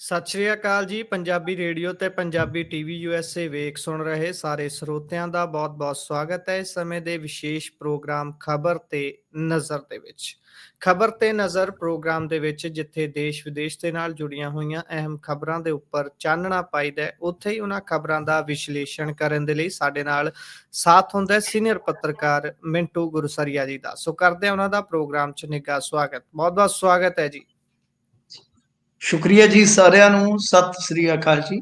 ਸਤਿ ਸ਼੍ਰੀ ਅਕਾਲ ਜੀ, ਪੰਜਾਬੀ ਰੇਡੀਓ ਤੇ ਪੰਜਾਬੀ ਟੀਵੀ ਯੂਐਸਏ ਵੇਖ ਸੁਣ ਰਹੇ ਸਾਰੇ ਸਰੋਤਿਆਂ ਦਾ ਬਹੁਤ-ਬਹੁਤ ਸਵਾਗਤ ਹੈ ਇਸ ਸਮੇਂ ਦੇ ਵਿਸ਼ੇਸ਼ ਪ੍ਰੋਗਰਾਮ ਖਬਰ ਤੇ ਨਜ਼ਰ ਦੇ ਵਿੱਚ। ਖਬਰ ਤੇ ਨਜ਼ਰ ਪ੍ਰੋਗਰਾਮ ਦੇ ਵਿੱਚ ਜਿੱਥੇ ਦੇਸ਼ ਵਿਦੇਸ਼ ਦੇ ਨਾਲ ਜੁੜੀਆਂ ਹੋਈਆਂ ਅਹਿਮ ਖਬਰਾਂ ਦੇ ਉੱਪਰ ਚਾਨਣਾ ਪਾਈਦਾ ਹੈ, ਉੱਥੇ ਹੀ ਉਹਨਾਂ ਖਬਰਾਂ ਦਾ ਵਿਸ਼ਲੇਸ਼ਣ ਕਰਨ ਦੇ ਲਈ ਸਾਡੇ ਨਾਲ ਸਾਥ ਹੁੰਦਾ ਸੀਨੀਅਰ ਪੱਤਰਕਾਰ ਮਿੰਟੂ ਗੁਰਸਰੀਆ ਜੀ ਦਾ। ਸੋ ਕਰਦੇ ਉਹਨਾਂ ਦਾ ਪ੍ਰੋਗਰਾਮ 'ਚ ਨਿੱਘਾ ਸਵਾਗਤ। ਬਹੁਤ-ਬਹੁਤ ਸਵਾਗਤ ਹੈ ਜੀ। ਸ਼ੁਕਰੀਆ ਜੀ ਸਾਰਿਆਂ ਨੂੰ। ਸਤਿ ਸ੍ਰੀ ਅਕਾਲ ਜੀ।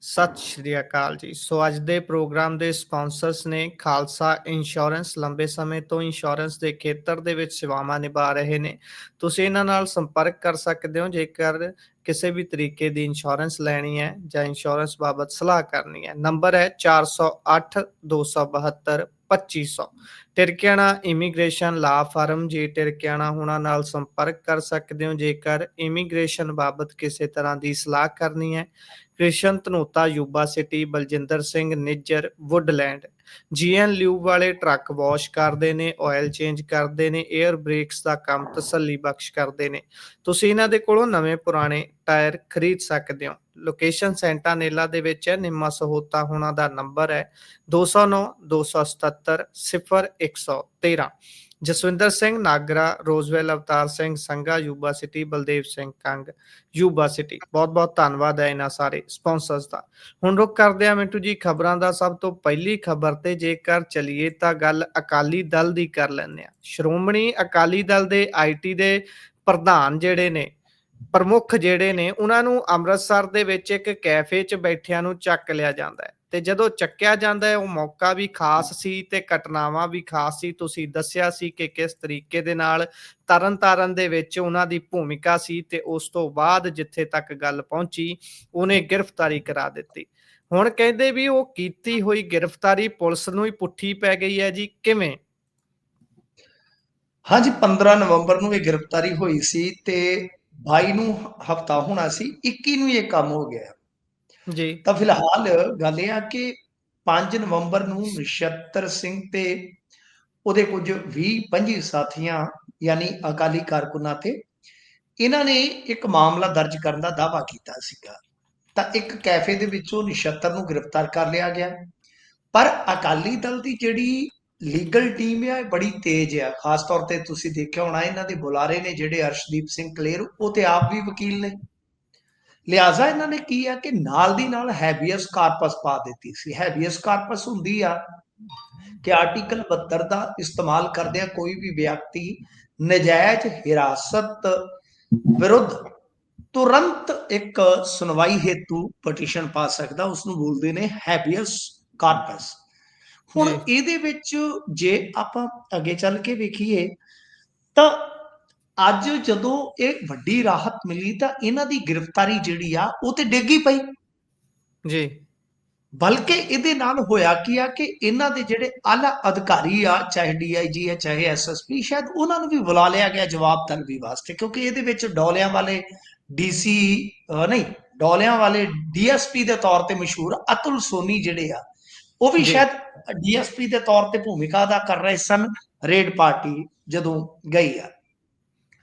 ਸਤਿ ਸ਼੍ਰੀ ਅਕਾਲ ਜੀ। ਸੋ ਅੱਜ ਦੇ ਪ੍ਰੋਗਰਾਮ ਦੇ ਸਪਾਂਸਰਸ ਨੇ ਖਾਲਸਾ ਇੰਸ਼ੋਰੈਂਸ ਲੰਬੇ ਸਮੇਂ ਤੋਂ ਇੰਸ਼ੋਰੈਂਸ ਦੇ ਖੇਤਰ ਦੇ ਵਿੱਚ ਸੇਵਾਵਾਂ ਨਿਭਾ ਰਹੇ ਨੇ। ਤੁਸੀਂ ਇਹਨਾਂ ਨਾਲ ਸੰਪਰਕ ਕਰ ਸਕਦੇ ਹੋ। ਜੇਕਰ ਕਿਸੇ ਵੀ ਤਰੀਕੇ ਦੀ ਇੰਸ਼ੋਰੈਂਸ ਲੈਣੀ ਹੈ ਜਾਂ ਇੰਸ਼ੋਰੈਂਸ ਬਾਬਤ ਸਲਾਹ ਕਰਨੀ ਹੈ। ਨੰਬਰ ਹੈ 408 272 2500 ਟਿਰਕਿਆਣਾ ਇਮੀਗ੍ਰੇਸ਼ਨ ਲਾ ਫਾਰਮ ਜੀ ਟਿਰਕਿਆਣਾ ਹੁਣਾਂ ਨਾਲ ਸੰਪਰਕ ਕਰ ਸਕਦੇ ਹੋ, ਜੇਕਰ ਇਮੀਗ੍ਰੇਸ਼ਨ ਬਾਬਤ ਕਿਸੇ ਤਰ੍ਹਾਂ ਦੀ ਸਲਾਹ ਕਰਨੀ ਹੈ। Krishan Dhanota, Yuba City, Baljinder Singh, Nijjar, Woodland. GN lube ਵਾਲੇ ਟਰੱਕ ਵਾਸ਼ ਕਰਦੇ ਨੇ ਆਇਲ ਚੇਂਜ ਕਰਦੇ ਨੇ 에ਅਰ ਬ੍ਰੇਕਸ ਦਾ ਕੰਮ ਤਸੱਲੀ ਬਖਸ਼ ਕਰਦੇ ਨੇ। ਤੁਸੀਂ ਇਹਨਾਂ ਦੇ ਕੋਲੋਂ ਨਵੇਂ ਪੁਰਾਣੇ ਟਾਇਰ ਖਰੀਦ ਸਕਦੇ ਹੋ। ਲੋਕੇਸ਼ਨ ਸੈਂਟਾ ਨੇਲਾ ਦੇ ਵਿੱਚ ਹੈ, ਨਿੰਮਾ ਸਹੋਤਾ ਹੋਣਾ ਦਾ ਨੰਬਰ ਹੈ 209 277 0113 Jaswinder Singh, Nagra, Roseville, Avtar Singh Sanga Yuba City, Baldev Singh Kang, Yuba City. ਬਹੁਤ ਬਹੁਤ ਧੰਨਵਾਦ ਹੈ ਇਹਨਾਂ ਸਾਰੇ ਸਪਾਂਸਰਸ ਦਾ। ਹੁਣ ਰੁਕ ਕਰਦੇ ਆ ਮਿੰਟੂ ਜੀ, ਖਬਰਾਂ ਦਾ ਸਭ ਤੋਂ ਪਹਿਲੀ ਖਬਰ ਤੇ ਜੇਕਰ ਚਲੀਏ ਤਾਂ ਗੱਲ ਅਕਾਲੀ ਦਲ ਦੀ ਕਰ ਲੈਂਦੇ ਆ ਸ਼੍ਰੋਮਣੀ ਅਕਾਲੀ ਦਲ ਦੇ ਆਈਟੀ ਦੇ ਪ੍ਰਧਾਨ ਜਿਹੜੇ ਨੇ, ਪ੍ਰਮੁੱਖ ਜਿਹੜੇ ਨੇ, ਉਹਨਾਂ ਨੂੰ ਅੰਮ੍ਰਿਤਸਰ ਦੇ ਵਿੱਚ ਇੱਕ ਕੈਫੇ 'ਚ ਬੈਠਿਆਂ ਨੂੰ ਚੱਕ ਲਿਆ ਜਾਂਦਾ ਹੈ। ਤੇ ਜਦੋਂ ਚੱਕਿਆ ਜਾਂਦਾ ਹੈ ਉਹ ਮੌਕਾ ਵੀ ਖਾਸ ਸੀ ਤੇ ਘਟਨਾਵਾਂ ਵੀ ਖਾਸ ਸੀ। ਤੁਸੀਂ ਦੱਸਿਆ ਸੀ ਕਿ ਕਿਸ ਤਰੀਕੇ ਦੇ ਨਾਲ ਤਰਨਤਾਰਨ ਦੇ ਵਿੱਚ ਉਹਨਾਂ ਦੀ ਭੂਮਿਕਾ ਸੀ ਤੇ ਉਸ ਤੋਂ ਬਾਅਦ ਜਿੱਥੇ ਤੱਕ ਗੱਲ ਪਹੁੰਚੀ ਉਹਨੇ ਗ੍ਰਿਫਤਾਰੀ ਕਰਾ ਦਿੱਤੀ। ਹੁਣ ਕਹਿੰਦੇ ਵੀ ਉਹ ਕੀਤੀ ਹੋਈ ਗ੍ਰਿਫਤਾਰੀ ਪੁਲਿਸ ਨੂੰ ਹੀ ਪੁੱਠੀ ਪੈ ਗਈ ਹੈ ਜੀ ਕਿਵੇਂ? ਹਾਂਜੀ 15 ਨਵੰਬਰ ਨੂੰ ਇਹ ਗ੍ਰਿਫਤਾਰੀ ਹੋਈ ਸੀ ਤੇ 22 ਨੂੰ ਹਫਤਾ ਹੋਣਾ ਸੀ 21 ਨੂੰ ਇਹ ਕੰਮ ਹੋ ਗਿਆ। ਜੀ। ਤਾਂ ਫਿਲਹਾਲ ਗੱਲ ਇਹ ਆ ਕਿ 5 ਨਵੰਬਰ ਨੂੰ ਨਛੱਤਰ ਸਿੰਘ ਤੇ ਉਹਦੇ ਕੁਝ 20 25 ਸਾਥੀਆਂ ਯਾਨੀ ਅਕਾਲੀ ਕਾਰਕੁਨਾਂ ਤੇ ਇਹਨਾਂ ਨੇ ਇੱਕ ਮਾਮਲਾ ਦਰਜ ਕਰਨ ਦਾ ਦਾਅਵਾ ਕੀਤਾ ਸੀਗਾ। ਤਾਂ ਇੱਕ ਕੈਫੇ ਦੇ ਵਿੱਚੋਂ ਨਛੱਤਰ ਨੂੰ ਗ੍ਰਿਫਤਾਰ ਕਰ ਲਿਆ ਗਿਆ। ਪਰ ਅਕਾਲੀ ਦਲ ਦੀ ਜਿਹੜੀ ਲੀਗਲ ਟੀਮ ਹੈ ਇਹ ਬੜੀ ਤੇਜ਼ ਆ। ਖਾਸ ਤੌਰ ਤੇ ਤੁਸੀਂ ਦੇਖਿਆ ਹੋਣਾ, ਇਹਨਾਂ ਦੇ ਬੁਲਾਰੇ ਨੇ ਜਿਹੜੇ ਅਰਸ਼ਦੀਪ ਸਿੰਘ ਕਲੇਰ, ਉਹ ਤੇ ਆਪ ਵੀ ਵਕੀਲ ਨੇ। ਲਿਆਜ਼ਾ ਇਹਨਾਂ ਨੇ ਕੀ ਆ ਕਿ ਨਾਲ ਦੀ ਨਾਲ ਹੈਬੀਅਸ ਕਾਰਪਸ ਪਾ ਦਿੱਤੀ ਸੀ ਹੈਬੀਅਸ ਕਾਰਪਸ ਹੁੰਦੀ ਆ ਕਿ ਆਰਟੀਕਲ 72 ਦਾ ਇਸਤੇਮਾਲ ਕਰਦਿਆਂ ਕੋਈ ਵੀ ਵਿਅਕਤੀ ਨਜਾਇਜ਼ ਹਿਰਾਸਤ ਵਿਰੁੱਧ ਤੁਰੰਤ ਇੱਕ ਸੁਣਵਾਈ ਹੇਤੂ ਪਟੀਸ਼ਨ ਪਾ ਸਕਦਾ ਉਸ ਨੂੰ ਬੋਲਦੇ ਨੇ ਹੈਬੀਅਸ ਕਾਰਪਸ ਹੁਣ। ਇਹਦੇ ਵਿੱਚ ਜੇ ਆਪਾਂ ਅੱਗੇ ਚੱਲ ਕੇ ਵੇਖੀਏ ਤਾਂ ਅੱਜ ਜਦੋਂ ਇਹ ਵੱਡੀ ਰਾਹਤ ਮਿਲੀ ਤਾਂ ਇਹਨਾਂ ਦੀ ਗ੍ਰਿਫਤਾਰੀ ਜਿਹੜੀ ਆ ਉਹ ਤੇ ਡਿੱਗੀ ਪਈ। ਜੀ। ਬਲਕਿ ਇਹਦੇ ਨਾਲ ਹੋਇਆ ਕੀ ਆ ਕਿ ਇਹਨਾਂ ਦੇ ਜਿਹੜੇ ਆਲਾ ਅਧਿਕਾਰੀ ਆ ਚਾਹੇ ਡੀਆਈਜੀ ਹੈ ਚਾਹੇ ਐਸਐਸਪੀ ਸ਼ਾਇਦ ਉਹਨਾਂ ਨੂੰ ਵੀ ਬੁਲਾ ਲਿਆ ਗਿਆ ਜਵਾਬ ਤਲਬੀ ਵਾਸਤੇ ਕਿਉਂਕਿ ਇਹਦੇ ਵਿੱਚ ਡੋਲਿਆਂ ਵਾਲੇ ਡੀਸੀ ਨਹੀਂ ਡੋਲਿਆਂ ਵਾਲੇ ਡੀਐਸਪੀ ਦੇ ਤੌਰ ਤੇ ਮਸ਼ਹੂਰ ਅਤੁਲ ਸੋਨੀ ਜਿਹੜੇ ਆ ਉਹ ਵੀ। ਸ਼ਾਇਦ ਡੀਐਸਪੀ ਦੇ ਤੌਰ ਤੇ ਭੂਮਿਕਾ ਅਦਾ ਕਰ ਰਹੇ ਸਨ ਰੇਡ ਪਾਰਟੀ ਜਦੋਂ ਗਈ ਆ।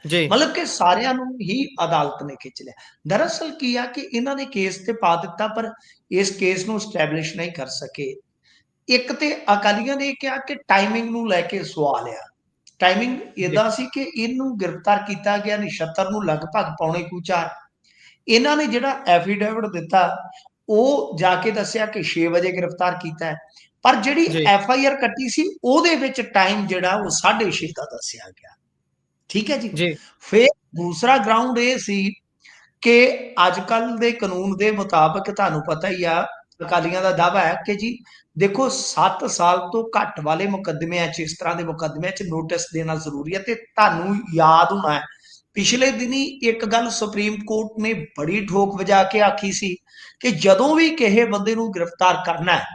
ਜੀ। ਮਤਲਬ ਕਿ ਸਾਰਿਆਂ ਨੂੰ ਹੀ ਅਦਾਲਤ ਨੇ ਖਿੱਚ ਲਿਆ। ਦਰਅਸਲ ਕੀ ਆ ਕਿ ਇਹਨਾਂ ਨੇ ਕੇਸ ਤੇ ਪਾ ਦਿੱਤਾ ਪਰ ਇਸ ਕੇਸ ਨੂੰ ਸਟੈਬਲਿਸ਼ ਨਹੀਂ ਕਰ ਸਕੇ। ਇੱਕ ਤੇ ਅਕਾਲੀਆਂ ਨੇ ਕਿਹਾ ਕਿ ਟਾਈਮਿੰਗ ਨੂੰ ਲੈ ਕੇ ਸਵਾਲ ਆ। ਟਾਈਮਿੰਗ ਇਦਾਂ ਸੀ ਕਿ ਇਹਨੂੰ ਗ੍ਰਿਫਤਾਰ ਕੀਤਾ ਗਿਆ ਨਿਸ਼ਤਰ ਨੂੰ ਲਗਭਗ ਪੌਣੇ ਕੁ ਚਾਰ। ਇਹਨਾਂ ਨੇ ਜਿਹੜਾ ਐਫੀਡੇਵਿਟ ਦਿੱਤਾ ਉਹ ਜਾ ਕੇ ਦੱਸਿਆ ਕਿ 6 ਵਜੇ ਗ੍ਰਿਫਤਾਰ ਕੀਤਾ ਹੈ। ਪਰ ਜਿਹੜੀ। ਐਫ ਆਈ ਆਰ ਕੱਟੀ ਸੀ ਉਹਦੇ ਵਿੱਚ ਟਾਈਮ ਜਿਹੜਾ ਉਹ 6:30 ਦਾ ਦੱਸਿਆ ਗਿਆ। ਠੀਕ ਹੈ ਜੀ। ਫਿਰ ਦੂਸਰਾ ਗਰਾਊਂਡ ਇਹ ਸੀ ਕਿ ਅੱਜ ਕੱਲ ਦੇ ਕਾਨੂੰਨ ਦੇ ਮੁਤਾਬਕ ਤੁਹਾਨੂੰ ਪਤਾ ਹੀ ਆ ਅਕਾਲੀਆਂ ਦਾ ਦਾਵਾ ਹੈ ਕਿ ਜੀ ਦੇਖੋ 7 ਸਾਲ ਤੋਂ ਘੱਟ ਵਾਲੇ ਮੁਕੱਦਮਿਆਂ 'ਚ ਇਸ ਤਰ੍ਹਾਂ ਦੇ ਮੁਕੱਦਮਿਆਂ 'ਚ ਨੋਟਿਸ ਦੇਣਾ ਜ਼ਰੂਰੀ ਹੈ ਤੇ ਤੁਹਾਨੂੰ ਯਾਦ ਹੋਣਾ ਹੈ। ਪਿਛਲੇ ਦਿਨੀ ਇੱਕ ਗੱਲ ਸੁਪਰੀਮ ਕੋਰਟ ਨੇ ਬੜੀ ਠੋਕ ਵਜਾ ਕੇ ਆਖੀ ਸੀ ਕਿ ਜਦੋਂ ਵੀ ਕਿਸੇ ਬੰਦੇ ਨੂੰ ਗ੍ਰਿਫਤਾਰ ਕਰਨਾ ਹੈ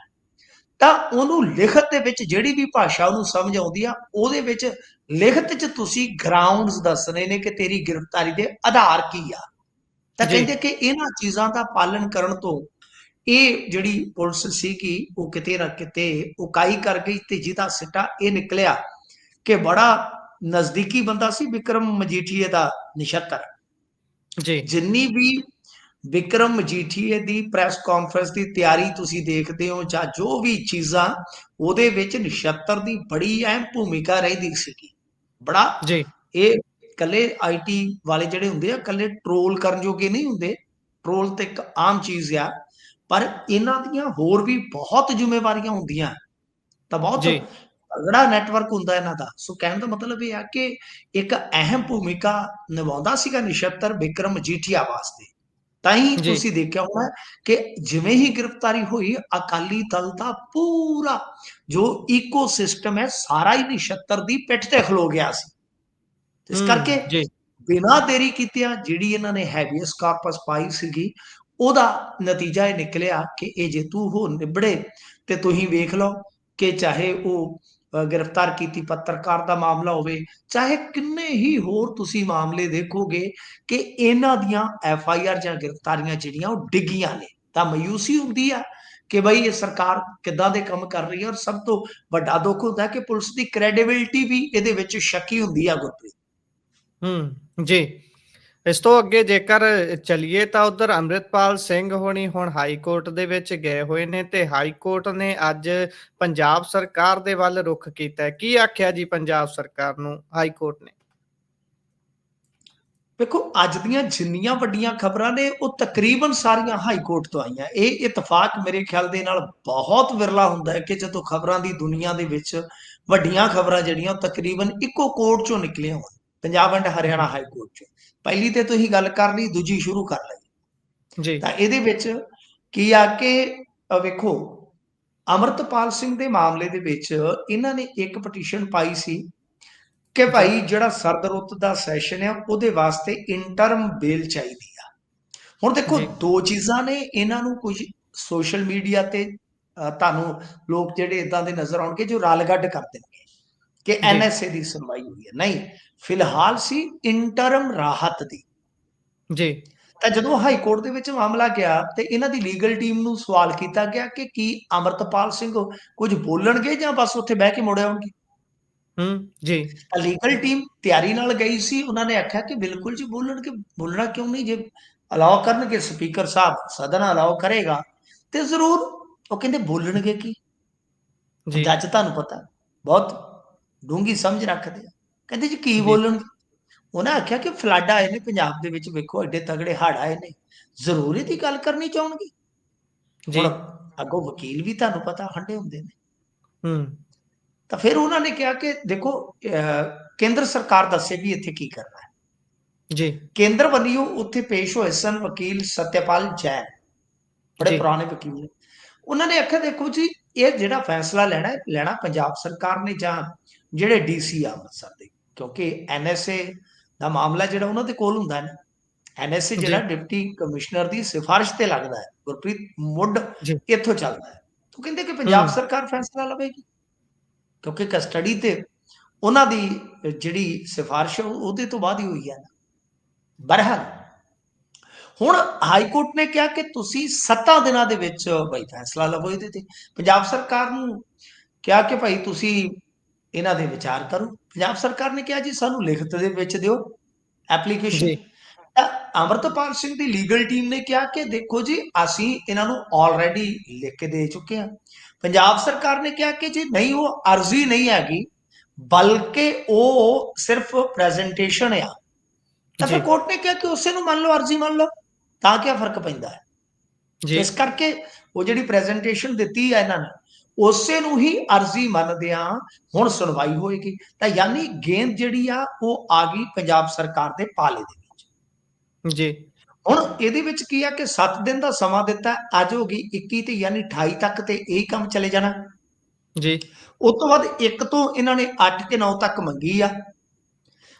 ਤਾਂ ਉਹਨੂੰ ਲਿਖਤ ਦੇ ਵਿੱਚ ਜਿਹੜੀ ਵੀ ਭਾਸ਼ਾ ਉਹਨੂੰ ਸਮਝ ਆਉਂਦੀ ਆ ਉਹਦੇ ਵਿੱਚ ਲਿਖਤ 'ਚ ਤੁਸੀਂ ਗਰਾਊਂਡਸ ਦੱਸਣੇ ਨੇ ਕਿ ਤੇਰੀ ਗ੍ਰਿਫਤਾਰੀ ਦੇ ਆਧਾਰ ਕੀ ਆ। ਤਾਂ। ਕਹਿੰਦੇ ਕਿ ਇਹਨਾਂ ਚੀਜ਼ਾਂ ਦਾ ਪਾਲਣ ਕਰਨ ਤੋਂ ਇਹ ਜਿਹੜੀ ਪੁਲਿਸ ਸੀਗੀ ਉਹ ਕਿਤੇ ਨਾ ਕਿਤੇ ਉਕਾਈ ਕਰ ਗਈ ਤੇ ਜਿਹਦਾ ਸਿੱਟਾ ਇਹ ਨਿਕਲਿਆ ਕਿ ਬੜਾ ਨਜ਼ਦੀਕੀ ਬੰਦਾ ਸੀ ਵਿਕਰਮ ਮਜੀਠੀਏ ਦਾ ਨਿਸ਼ਤਰ। ਜੀ। ਜਿੰਨੀ ਵੀ ਵਿਕਰਮ ਮਜੀਠੀਏ ਦੀ ਪ੍ਰੈਸ ਕਾਨਫਰੰਸ ਦੀ ਤਿਆਰੀ ਤੁਸੀਂ ਦੇਖਦੇ ਹੋ ਜਾਂ ਜੋ ਵੀ ਚੀਜ਼ਾਂ ਉਹਦੇ ਵਿੱਚ ਨਛੱਤਰ ਦੀ ਬੜੀ ਅਹਿਮ ਭੂਮਿਕਾ ਰਹਿੰਦੀ ਸੀਗੀ। ਬੜਾ ਜੀ। ਇਹ ਕੱਲੇ ਆਈਟੀ ਵਾਲੇ ਜਿਹੜੇ ਹੁੰਦੇ ਆ ਕੱਲੇ ਟਰੋਲ ਕਰਨ ਜੋਗੇ ਨਹੀਂ ਹੁੰਦੇ। ਟਰੋਲ ਤੇ ਇੱਕ ਆਮ ਚੀਜ਼ ਆ। ਪਰ ਇਹਨਾਂ ਦੀਆਂ ਹੋਰ ਵੀ ਬਹੁਤ ਜ਼ਿੰਮੇਵਾਰੀਆਂ ਹੁੰਦੀਆਂ। ਤਾਂ ਬਹੁਤ ਜੀ। ਤਗੜਾ ਨੈਟਵਰਕ ਹੁੰਦਾ ਇਹਨਾਂ ਦਾ। ਸੋ ਕਹਿਣ ਦਾ ਮਤਲਬ ਇਹ ਆ ਕਿ ਇੱਕ ਅਹਿਮ ਭੂਮਿਕਾ ਨਿਭਾਉਂਦਾ ਸੀਗਾ ਨਿਸ਼ਤਰ ਵਿਕਰਮ ਮਜੀਠੀਆ ਵਾਸਤੇ। ਤਾਂ ਹੀ ਜੀ। ਤੁਸੀਂ ਦੇਖਿਆ ਹੋਣਾ ਕਿ ਜਿਵੇਂ ਹੀ ਗ੍ਰਿਫਤਾਰੀ ਹੋਈ ਅਕਾਲੀ ਦਲ ਦਾ ਪੂਰਾ ਜੋ ਇਕੋਸਿਸਟਮ ਹੈ ਸਾਰਾ ਹੀ ਨਿਸ਼ਤਰ ਦੀ ਪਿੱਠ ਤੇ ਖਲੋ ਗਿਆ ਸੀ ਇਸ ਕਰਕੇ ਜੀ ਬਿਨਾਂ ਦੇਰੀ ਕੀਤਿਆਂ ਜਿਹੜੀ ਇਹਨਾਂ ਨੇ ਹੈਵੀਅਸ ਕਾਰਪਸ ਪਾਈ ਸੀਗੀ ਉਹਦਾ ਨਤੀਜਾ ਇਹ ਨਿਕਲਿਆ ਕਿ ਇਹ ਜੇਤੂ ਹੋ ਨਿਬੜੇ ਤੇ ਤੁਸੀਂ ਵੇਖ ਲਓ ਕਿ ਚਾਹੇ ਉਹ ਗ੍ਰਿਫਤਾਰ ਕੀਤੀ, ਪੱਤਰਕਾਰ ਦਾ ਮਾਮਲਾ ਹੋਵੇ, ਚਾਹੇ ਕਿੰਨੇ ਹੀ ਹੋਰ ਤੁਸੀਂ ਮਾਮਲੇ ਦੇਖੋਗੇ ਕਿ ਇਹਨਾਂ ਦੀਆਂ ਐਫ ਆਈ ਆਰ ਜਾਂ ਗ੍ਰਿਫਤਾਰੀਆਂ ਜਿਹੜੀਆਂ ਉਹ ਡਿੱਗੀਆਂ ਨੇ। ਤਾਂ ਮਾਯੂਸੀ ਹੁੰਦੀ ਆ ਕਿ ਬਈ ਇਹ ਸਰਕਾਰ ਕਿੱਦਾਂ ਦੇ ਕੰਮ ਕਰ ਰਹੀ ਹੈ ਔਰ ਸਭ ਤੋਂ ਵੱਡਾ ਦੁੱਖ ਹੁੰਦਾ ਕਿ ਪੁਲਿਸ ਦੀ ਕ੍ਰੈਡੀਬਿਲਟੀ ਵੀ ਇਹਦੇ ਵਿੱਚ ਸ਼ੱਕੀ ਹੁੰਦੀ ਆ ਗੁਰਪ੍ਰੀਤ। ਹੂੰ, ਜੀ। ਇਸ ਤੋਂ ਅੱਗੇ ਜੇਕਰ ਚਲੀਏ ਤਾਂ ਉਧਰ ਅੰਮ੍ਰਿਤਪਾਲ ਸਿੰਘ ਹੋਣੀ ਹੁਣ ਹਾਈ ਕੋਰਟ ਦੇ ਵਿੱਚ ਗਏ ਹੋਏ ਨੇ ਤੇ ਹਾਈ ਕੋਰਟ ਨੇ ਅੱਜ ਪੰਜਾਬ ਸਰਕਾਰ ਦੇ ਵੱਲ ਰੁਖ ਕੀਤਾ ਕੀ ਆਖਿਆ ਜੀ ਪੰਜਾਬ ਸਰਕਾਰ ਨੂੰ, ਹਾਈ ਕੋਰਟ ਨੇ? ਵੇਖੋ ਅੱਜ ਦੀਆਂ ਜਿੰਨੀਆਂ ਵੱਡੀਆਂ ਖਬਰਾਂ ਨੇ, ਉਹ ਤਕਰੀਬਨ ਸਾਰੀਆਂ ਹਾਈ ਕੋਰਟ ਤੋਂ ਆਈਆਂ। ਇਹ ਇਤਫਾਕ ਮੇਰੇ ਖਿਆਲ ਦੇ ਨਾਲ ਬਹੁਤ ਵਿਰਲਾ ਹੁੰਦਾ ਹੈ ਕਿ ਜਦੋਂ ਖਬਰਾਂ ਦੀ ਦੁਨੀਆ ਦੇ ਵਿੱਚ ਵੱਡੀਆਂ ਖਬਰਾਂ ਜਿਹੜੀਆਂ, ਉਹ ਤਕਰੀਬਨ ਇੱਕੋ ਕੋਰਟ ਚੋਂ ਨਿਕਲੀਆਂ ਹੋਣ। Punjab and Haryana high court ਚੋਂ। ਪਹਿਲੀ ਤੇ ਤੁਸੀਂ ਗੱਲ ਕਰ ਲਈ ਦੂਜੀ ਸ਼ੁਰੂ ਕਰ ਲਈ। ਜੀ। ਤਾਂ ਇਹਦੇ ਵਿੱਚ ਕੀ ਆ ਕਿ ਵੇਖੋ ਅਮਰਤਪਾਲ ਸਿੰਘ ਦੇ ਮਾਮਲੇ ਦੇ ਵਿੱਚ ਇਹਨਾਂ ਨੇ ਇੱਕ ਪਟੀਸ਼ਨ ਪਾਈ ਸੀ ਕਿ ਭਾਈ ਜਿਹੜਾ ਸਰਦ ਰੁੱਤ ਦਾ ਸੈਸ਼ਨ ਹੈ ਉਹਦੇ ਵਾਸਤੇ ਇੰਟਰਮ ਬੇਲ ਚਾਹੀਦੀ ਆ। ਹੁਣ ਦੇਖੋ। ਦੋ ਚੀਜ਼ਾਂ ਨੇ ਇਹਨਾਂ ਨੂੰ ਕੁਝ ਸੋਸ਼ਲ ਮੀਡੀਆ ਤੇ ਤੁਹਾਨੂੰ ਲੋਕ ਜਿਹੜੇ ਇਦਾਂ ਦੇ ਨਜ਼ਰ ਆਉਣਗੇ ਜੋ ਰਲਗੱਡ ਕਰ ਦੇਣਗੇ। ਕਿ ਐਨਐਸਏ ਦੀ ਸੁਣਵਾਈ ਹੋਈ ਹੈ। ਨਹੀਂ ਫਿਲਹਾਲ ਸੀ ਇੰਟਰਮ ਰਾਹਤ ਦੀ। ਜੀ। ਤਾਂ ਜਦੋਂ ਹਾਈ ਕੋਰਟ ਦੇ ਵਿੱਚ ਮਾਮਲਾ ਗਿਆ ਤੇ ਇਹਨਾਂ ਦੀ ਲੀਗਲ ਟੀਮ ਨੂੰ ਸਵਾਲ ਕੀਤਾ ਗਿਆ ਕਿ ਕੀ ਅਮਰਤਪਾਲ ਸਿੰਘ ਕੁਝ ਬੋਲਣਗੇ ਜਾਂ ਬਸ ਉੱਥੇ ਬਹਿ ਕੇ ਮੁੜ ਆਉਣਗੇ? ਹੂੰ ਜੀ। ਲੀਗਲ ਟੀਮ ਤਿਆਰੀ ਨਾਲ ਗਈ ਸੀ। ਉਹਨਾਂ ਨੇ ਆਖਿਆ ਕਿ ਬਿਲਕੁਲ ਜੀ ਬੋਲਣਗੇ। ਬੋਲਣਾ ਕਿਉਂ ਨਹੀਂ? ਜੇ ਅਲਾਉ ਕਰਨਗੇ ਸਪੀਕਰ ਸਾਹਿਬ ਸਦਨ ਅਲਾਉ ਕਰੇਗਾ ਤੇ ਜ਼ਰੂਰ। ਉਹ ਕਹਿੰਦੇ ਬੋਲਣਗੇ ਕੀ? ਜੀ। ਜੱਜ ਤੁਹਾਨੂੰ ਪਤਾ ਬਹੁਤ ਡੂੰਗੀ ਸਮਝ ਰੱਖਦੇ ਆ। ਕਹਿੰਦੇ ਜੀ ਕੀ ਜੀ। ਬੋਲਣਗੇ? ਉਹਨਾਂ ਆਖਿਆ ਕਿ ਫਲੱਡ ਆਏ ਨੇ ਪੰਜਾਬ ਦੇ ਵਿੱਚ ਵੇਖੋ ਐਡੇ ਤਗੜੇ ਹੜ ਆਏ ਨੇ। ਜ਼ਰੂਰੀ ਦੀ ਗੱਲ ਕਰਨੀ ਚਾਹਣਗੇ। ਜੀ। ਅੱਗੋਂ ਵਕੀਲ ਵੀ ਤੁਹਾਨੂੰ ਪਤਾ ਹੰਡੇ ਹੁੰਦੇ ਨੇ। ਹੂੰ। ਤਾਂ ਫਿਰ ਉਹਨਾਂ ਨੇ ਕਿਹਾ ਕਿ ਦੇਖੋ ਕੇਂਦਰ ਸਰਕਾਰ ਦੱਸੇ ਵੀ ਇੱਥੇ ਕੀ ਕਰਨਾ ਹੈ। ਜੀ। ਕੇਂਦਰ ਵੱਲੋਂ ਉੱਥੇ ਪੇਸ਼ ਹੋਏ ਸਨ ਵਕੀਲ ਸਤਿਆਪਾਲ ਜੈਨ ਬੜੇ। ਪੁਰਾਣੇ ਵਕੀਲ ਨੇ। ਉਹਨਾਂ ਨੇ ਆਖਿਆ ਦੇਖੋ ਜੀ ਇਹ ਜਿਹੜਾ ਫੈਸਲਾ ਲੈਣਾ ਹੈ ਲੈਣਾ ਪੰਜਾਬ ਸਰਕਾਰ ਨੇ ਜਾਂ ਜਿਹੜੇ ਡੀਸੀ ਆ ਅੰਮ੍ਰਿਤਸਰ ਦੇ ਕਿਉਂਕਿ ਐਨਐਸਏ ਦਾ ਮਾਮਲਾ ਜਿਹੜਾ ਉਹਨਾਂ ਦੇ ਕੋਲ ਹੁੰਦਾ ਹੈ ਐਨਐਸਏ। ਜਿਹੜਾ ਡਿਪਟੀ ਕਮਿਸ਼ਨਰ ਦੀ ਸਿਫਾਰਿਸ਼ ਤੇ ਲੱਗਦਾ ਹੈ ਗੁਰਪ੍ਰੀਤ ਮੁੱਢ। ਇੱਥੋਂ ਚੱਲਦਾ ਹੈ ਉਹ ਕਹਿੰਦੇ ਕਿ ਪੰਜਾਬ। ਸਰਕਾਰ ਫੈਸਲਾ ਲਵੇਗੀ ਕਿਉਂਕਿ ਕਸਟਡੀ ਤੇ ਉਹਨਾਂ ਦੀ ਜਿਹੜੀ ਸਿਫਾਰਿਸ਼ ਉਹਦੇ ਤੋਂ ਬਾਅਦ ਹੀ ਹੋਈ ਹੈ ਨਾ ਬਰਹਾਲ ਹੁਣ ਹਾਈ ਕੋਰਟ ਨੇ ਕਿਹਾ ਕਿ ਤੁਸੀਂ 7 ਦਿਨਾਂ ਦੇ ਵਿੱਚ ਭਾਈ ਫੈਸਲਾ ਲਵੋ ਇਹਦੇ ਤੇ ਪੰਜਾਬ ਸਰਕਾਰ ਨੂੰ ਕਿਹਾ ਕਿ ਭਾਈ ਤੁਸੀਂ ਇਹਨਾਂ ਦੇ ਵਿਚਾਰ ਕਰੋ। ਪੰਜਾਬ ਸਰਕਾਰ ਨੇ ਕਿਹਾ ਜੀ ਸਾਨੂੰ ਲਿਖਤ ਦੇ ਵਿੱਚ ਦਿਓ ਐਪਲੀਕੇਸ਼ਨ ਅਮਰਤਪਾਲ ਸਿੰਘ ਦੀ ਲੀਗਲ ਟੀਮ ਨੇ ਕਿਹਾ ਕਿ ਦੇਖੋ ਜੀ ਅਸੀਂ ਇਹਨਾਂ ਨੂੰ ਆਲਰੇਡੀ ਲਿਖ ਕੇ ਦੇ ਚੁੱਕੇ ਹਾਂ। ਪੰਜਾਬ ਸਰਕਾਰ ਨੇ ਕਿਹਾ ਕਿ ਜੀ ਨਹੀਂ ਉਹ ਅਰਜ਼ੀ ਨਹੀਂ ਹੈਗੀ ਬਲਕਿ ਉਹ ਸਿਰਫ ਪ੍ਰੈਜੈਂਟੇਸ਼ਨ ਆ। ਤਾਂ ਫਿਰ। ਕੋਰਟ ਨੇ ਕਿਹਾ ਕਿ ਉਸੇ ਨੂੰ ਮੰਨ ਲਓ ਅਰਜ਼ੀ ਮੰਨ ਲਓ ਤਾਂ ਕੀ ਫ਼ਰਕ ਪੈਂਦਾ ਹੈ? ਜੀ। ਇਸ ਕਰਕੇ ਉਹ ਜਿਹੜੀ ਪ੍ਰੈਜੈਂਟੇਸ਼ਨ ਦਿੱਤੀ ਹੈ ਇਹਨਾਂ ਨੇ ਉਸੇ ਨੂੰ ਹੀ ਅਰਜ਼ੀ ਮੰਨਦਿਆਂ ਹੁਣ ਸੁਣਵਾਈ ਹੋਏਗੀ। ਤਾਂ ਯਾਨੀ ਗੇਂਦ ਜਿਹੜੀ ਆ ਉਹ ਆ ਗਈ ਪੰਜਾਬ ਸਰਕਾਰ ਦੇ ਪਾਲੇ ਦੇ ਵਿੱਚ। ਜੀ। ਹੁਣ ਇਹਦੇ ਵਿੱਚ ਕੀ ਆ ਕਿ 7 ਦਿਨ ਦਾ ਸਮਾਂ ਦਿੱਤਾ। ਅੱਜ ਹੋ ਗਈ 21 ਤੇ ਯਾਨੀ 28 ਤੱਕ ਤੇ ਇਹ ਕੰਮ ਚਲੇ ਜਾਣਾ। ਜੀ। ਉਸ ਤੋਂ ਬਾਅਦ ਇੱਕ ਤੋਂ ਇਹਨਾਂ ਨੇ 8 ਤੇ 9 ਤੱਕ ਮੰਗੀ ਆ।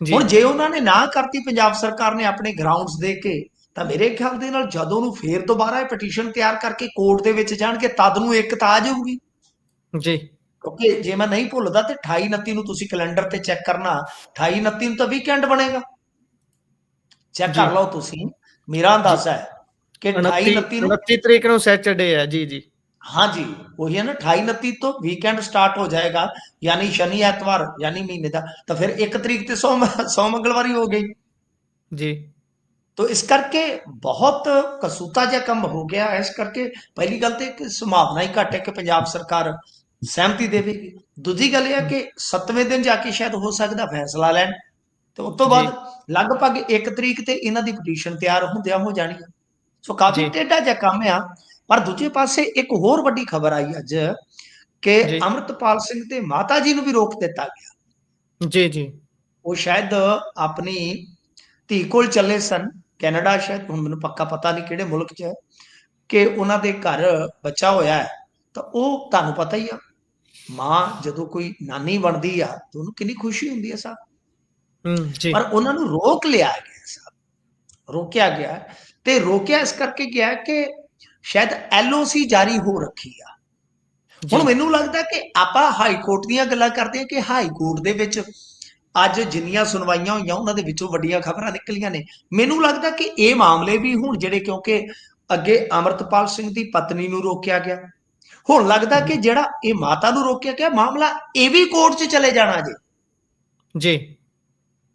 ਜੀ। ਹੁਣ ਜੇ ਉਹਨਾਂ ਨੇ ਨਾ ਕਰਤੀ ਪੰਜਾਬ ਸਰਕਾਰ ਨੇ ਆਪਣੇ ਗਰਾਊਂਡਸ ਦੇ ਕੇ ਤਾਂ ਮੇਰੇ ਖਿਆਲ ਦੇ ਨਾਲ ਜਦੋਂ ਨੂੰ ਫੇਰ ਦੁਬਾਰਾ ਇਹ ਪਟੀਸ਼ਨ ਤਿਆਰ ਕਰਕੇ ਕੋਰਟ ਦੇ ਵਿੱਚ ਜਾਣਗੇ ਤਦ ਨੂੰ ਇੱਕ ਤਾਂ ਆ ਜਾਊਗੀ। ਜੀ। ਕਿਉਂਕਿ ਜੇ ਮੈਂ ਨਹੀਂ ਭੁੱਲਦਾ ਤੇ 28 29 ਨੂੰ ਤੁਸੀਂ ਕੈਲੰਡਰ ਤੇ ਚੈੱਕ ਕਰਨਾ 28 29 ਨੂੰ ਤਾਂ ਵੀਕਐਂਡ ਬਣੇਗਾ। ਚੈੱਕ। ਕਰ ਲਓ ਤੁਸੀਂ। ਮੇਰਾ ਅੰਦਾਜ਼ਾ ਹੈ ਕਿ 28 29 29 ਨੂੰ 29 ਤਰੀਕ ਨੂੰ ਸੈਟਰਡੇ ਹੈ ਜੀ ਜੀ। ਹਾਂਜੀ ਉਹੀ ਹੈ ਨਾ 28 29 ਤੋਂ ਵੀਕਐਂਡ ਸਟਾਰਟ ਹੋ ਜਾਏਗਾ ਯਾਨੀ ਸ਼ਨੀ ਐਤਵਾਰ ਯਾਨੀ ਮਹੀਨੇ ਦਾ ਤਾਂ ਫਿਰ 1 ਤਰੀਕ ਤੇ ਸੋਮ ਸੋਮ ਮੰਗਲਵਾਰੀ ਹੋ ਗਈ। ਜੀ। ਤੋ ਇਸ ਕਰਕੇ ਬਹੁਤ ਕਸੂਤਾ ਜਿਹਾ ਕੰਮ ਹੋ ਗਿਆ ਇਸ ਕਰਕੇ ਪਹਿਲੀ ਗੱਲ ਤੇ ਕਿ ਸੰਭਾਵਨਾ ਹੀ ਘੱਟ ਹੈ ਕਿ ਪੰਜਾਬ ਸਰਕਾਰ ਸਹਿਮਤੀ ਦੇਵੇਗੀ ਦੂਜੀ ਗੱਲ ਇਹ ਹੈ ਕਿ 7ਵੇਂ ਦਿਨ ਜਾ ਕੇ ਸ਼ਾਇਦ ਹੋ ਸਕਦਾ ਫੈਸਲਾ ਲੈਣ ਤੇ ਉਸ ਤੋਂ ਬਾਅਦ ਲਗਭਗ 1 ਤਰੀਕ ਤੇ ਇਹਨਾਂ ਦੀ ਪਟੀਸ਼ਨ ਤਿਆਰ ਹੁੰਦਿਆਂ ਹੋ ਜਾਣੀ ਹੈ ਸੋ ਕਾਫੀ। ਟੇਢਾ ਜਿਹਾ ਕੰਮ ਆ ਪਰ ਦੂਜੇ ਪਾਸੇ ਇੱਕ ਹੋਰ ਵੱਡੀ ਖਬਰ ਆਈ ਅੱਜ ਕਿ। ਅੰਮ੍ਰਿਤਪਾਲ ਸਿੰਘ ਤੇ ਮਾਤਾ ਜੀ ਨੂੰ ਵੀ ਰੋਕ ਦਿੱਤਾ ਗਿਆ ਜੀ ਜੀ ਉਹ ਸ਼ਾਇਦ ਆਪਣੀ ਧੀ ਕੋਲ ਚੱਲੇ ਸਨ ਕੈਨੇਡਾ ਸ਼ਾਇਦ ਹੁਣ ਮੈਨੂੰ ਪੱਕਾ ਪਤਾ ਨਹੀਂ ਕਿਹੜੇ ਮੁਲਕ 'ਚ ਹੈ ਕਿ ਉਹਨਾਂ ਦੇ ਘਰ ਬੱਚਾ ਹੋਇਆ ਹੈ ਤਾਂ ਉਹ ਤੁਹਾਨੂੰ ਪਤਾ ਹੀ ਆ ਮਾਂ ਜਦੋਂ ਕੋਈ ਨਾਨੀ ਬਣਦੀ ਆ ਤਾਂ ਉਹਨੂੰ ਕਿੰਨੀ ਖੁਸ਼ੀ ਹੁੰਦੀ ਹੈ ਸਾਹਿਬ ਹੂੰ ਜੀ। ਪਰ ਉਹਨਾਂ ਨੂੰ ਰੋਕ ਲਿਆ ਗਿਆ ਸਾਹਿਬ ਰੋਕਿਆ ਗਿਆ ਤੇ ਰੋਕਿਆ ਇਸ ਕਰਕੇ ਗਿਆ ਕਿ ਸ਼ਾਇਦ ਐਲਓਸੀ ਜਾਰੀ ਹੋ ਰੱਖੀ ਆ। ਹੁਣ ਮੈਨੂੰ ਲੱਗਦਾ ਕਿ ਆਪਾਂ ਹਾਈ ਕੋਰਟ ਦੀਆਂ ਗੱਲਾਂ ਕਰਦੇ ਹਾਂ ਕਿ ਹਾਈ ਕੋਰਟ ਦੇ ਵਿੱਚ ਅੱਜ ਜਿੰਨੀਆਂ ਸੁਣਵਾਈਆਂ ਹੋਈਆਂ, ਉਹਨਾਂ ਦੇ ਵਿੱਚੋਂ ਵੱਡੀਆਂ ਖਬਰਾਂ ਨਿਕਲੀਆਂ ਨੇ। ਮੈਨੂੰ ਲੱਗਦਾ ਕਿ ਇਹ ਮਾਮਲੇ ਵੀ ਹੁਣ ਜਿਹੜੇ ਕਿਉਂਕਿ ਅੱਗੇ ਅਮਰਤਪਾਲ ਸਿੰਘ ਦੀ ਪਤਨੀ ਨੂੰ ਰੋਕਿਆ ਗਿਆ। ਹੁਣ ਲੱਗਦਾ ਕਿ ਜਿਹੜਾ ਇਹ ਮਾਤਾ ਨੂੰ ਰੋਕਿਆ ਗਿਆ, ਮਾਮਲਾ ਇਹ ਵੀ ਕੋਰਟ 'ਚ ਚਲੇ ਜਾਣਾ ਜੇ। ਜੀ।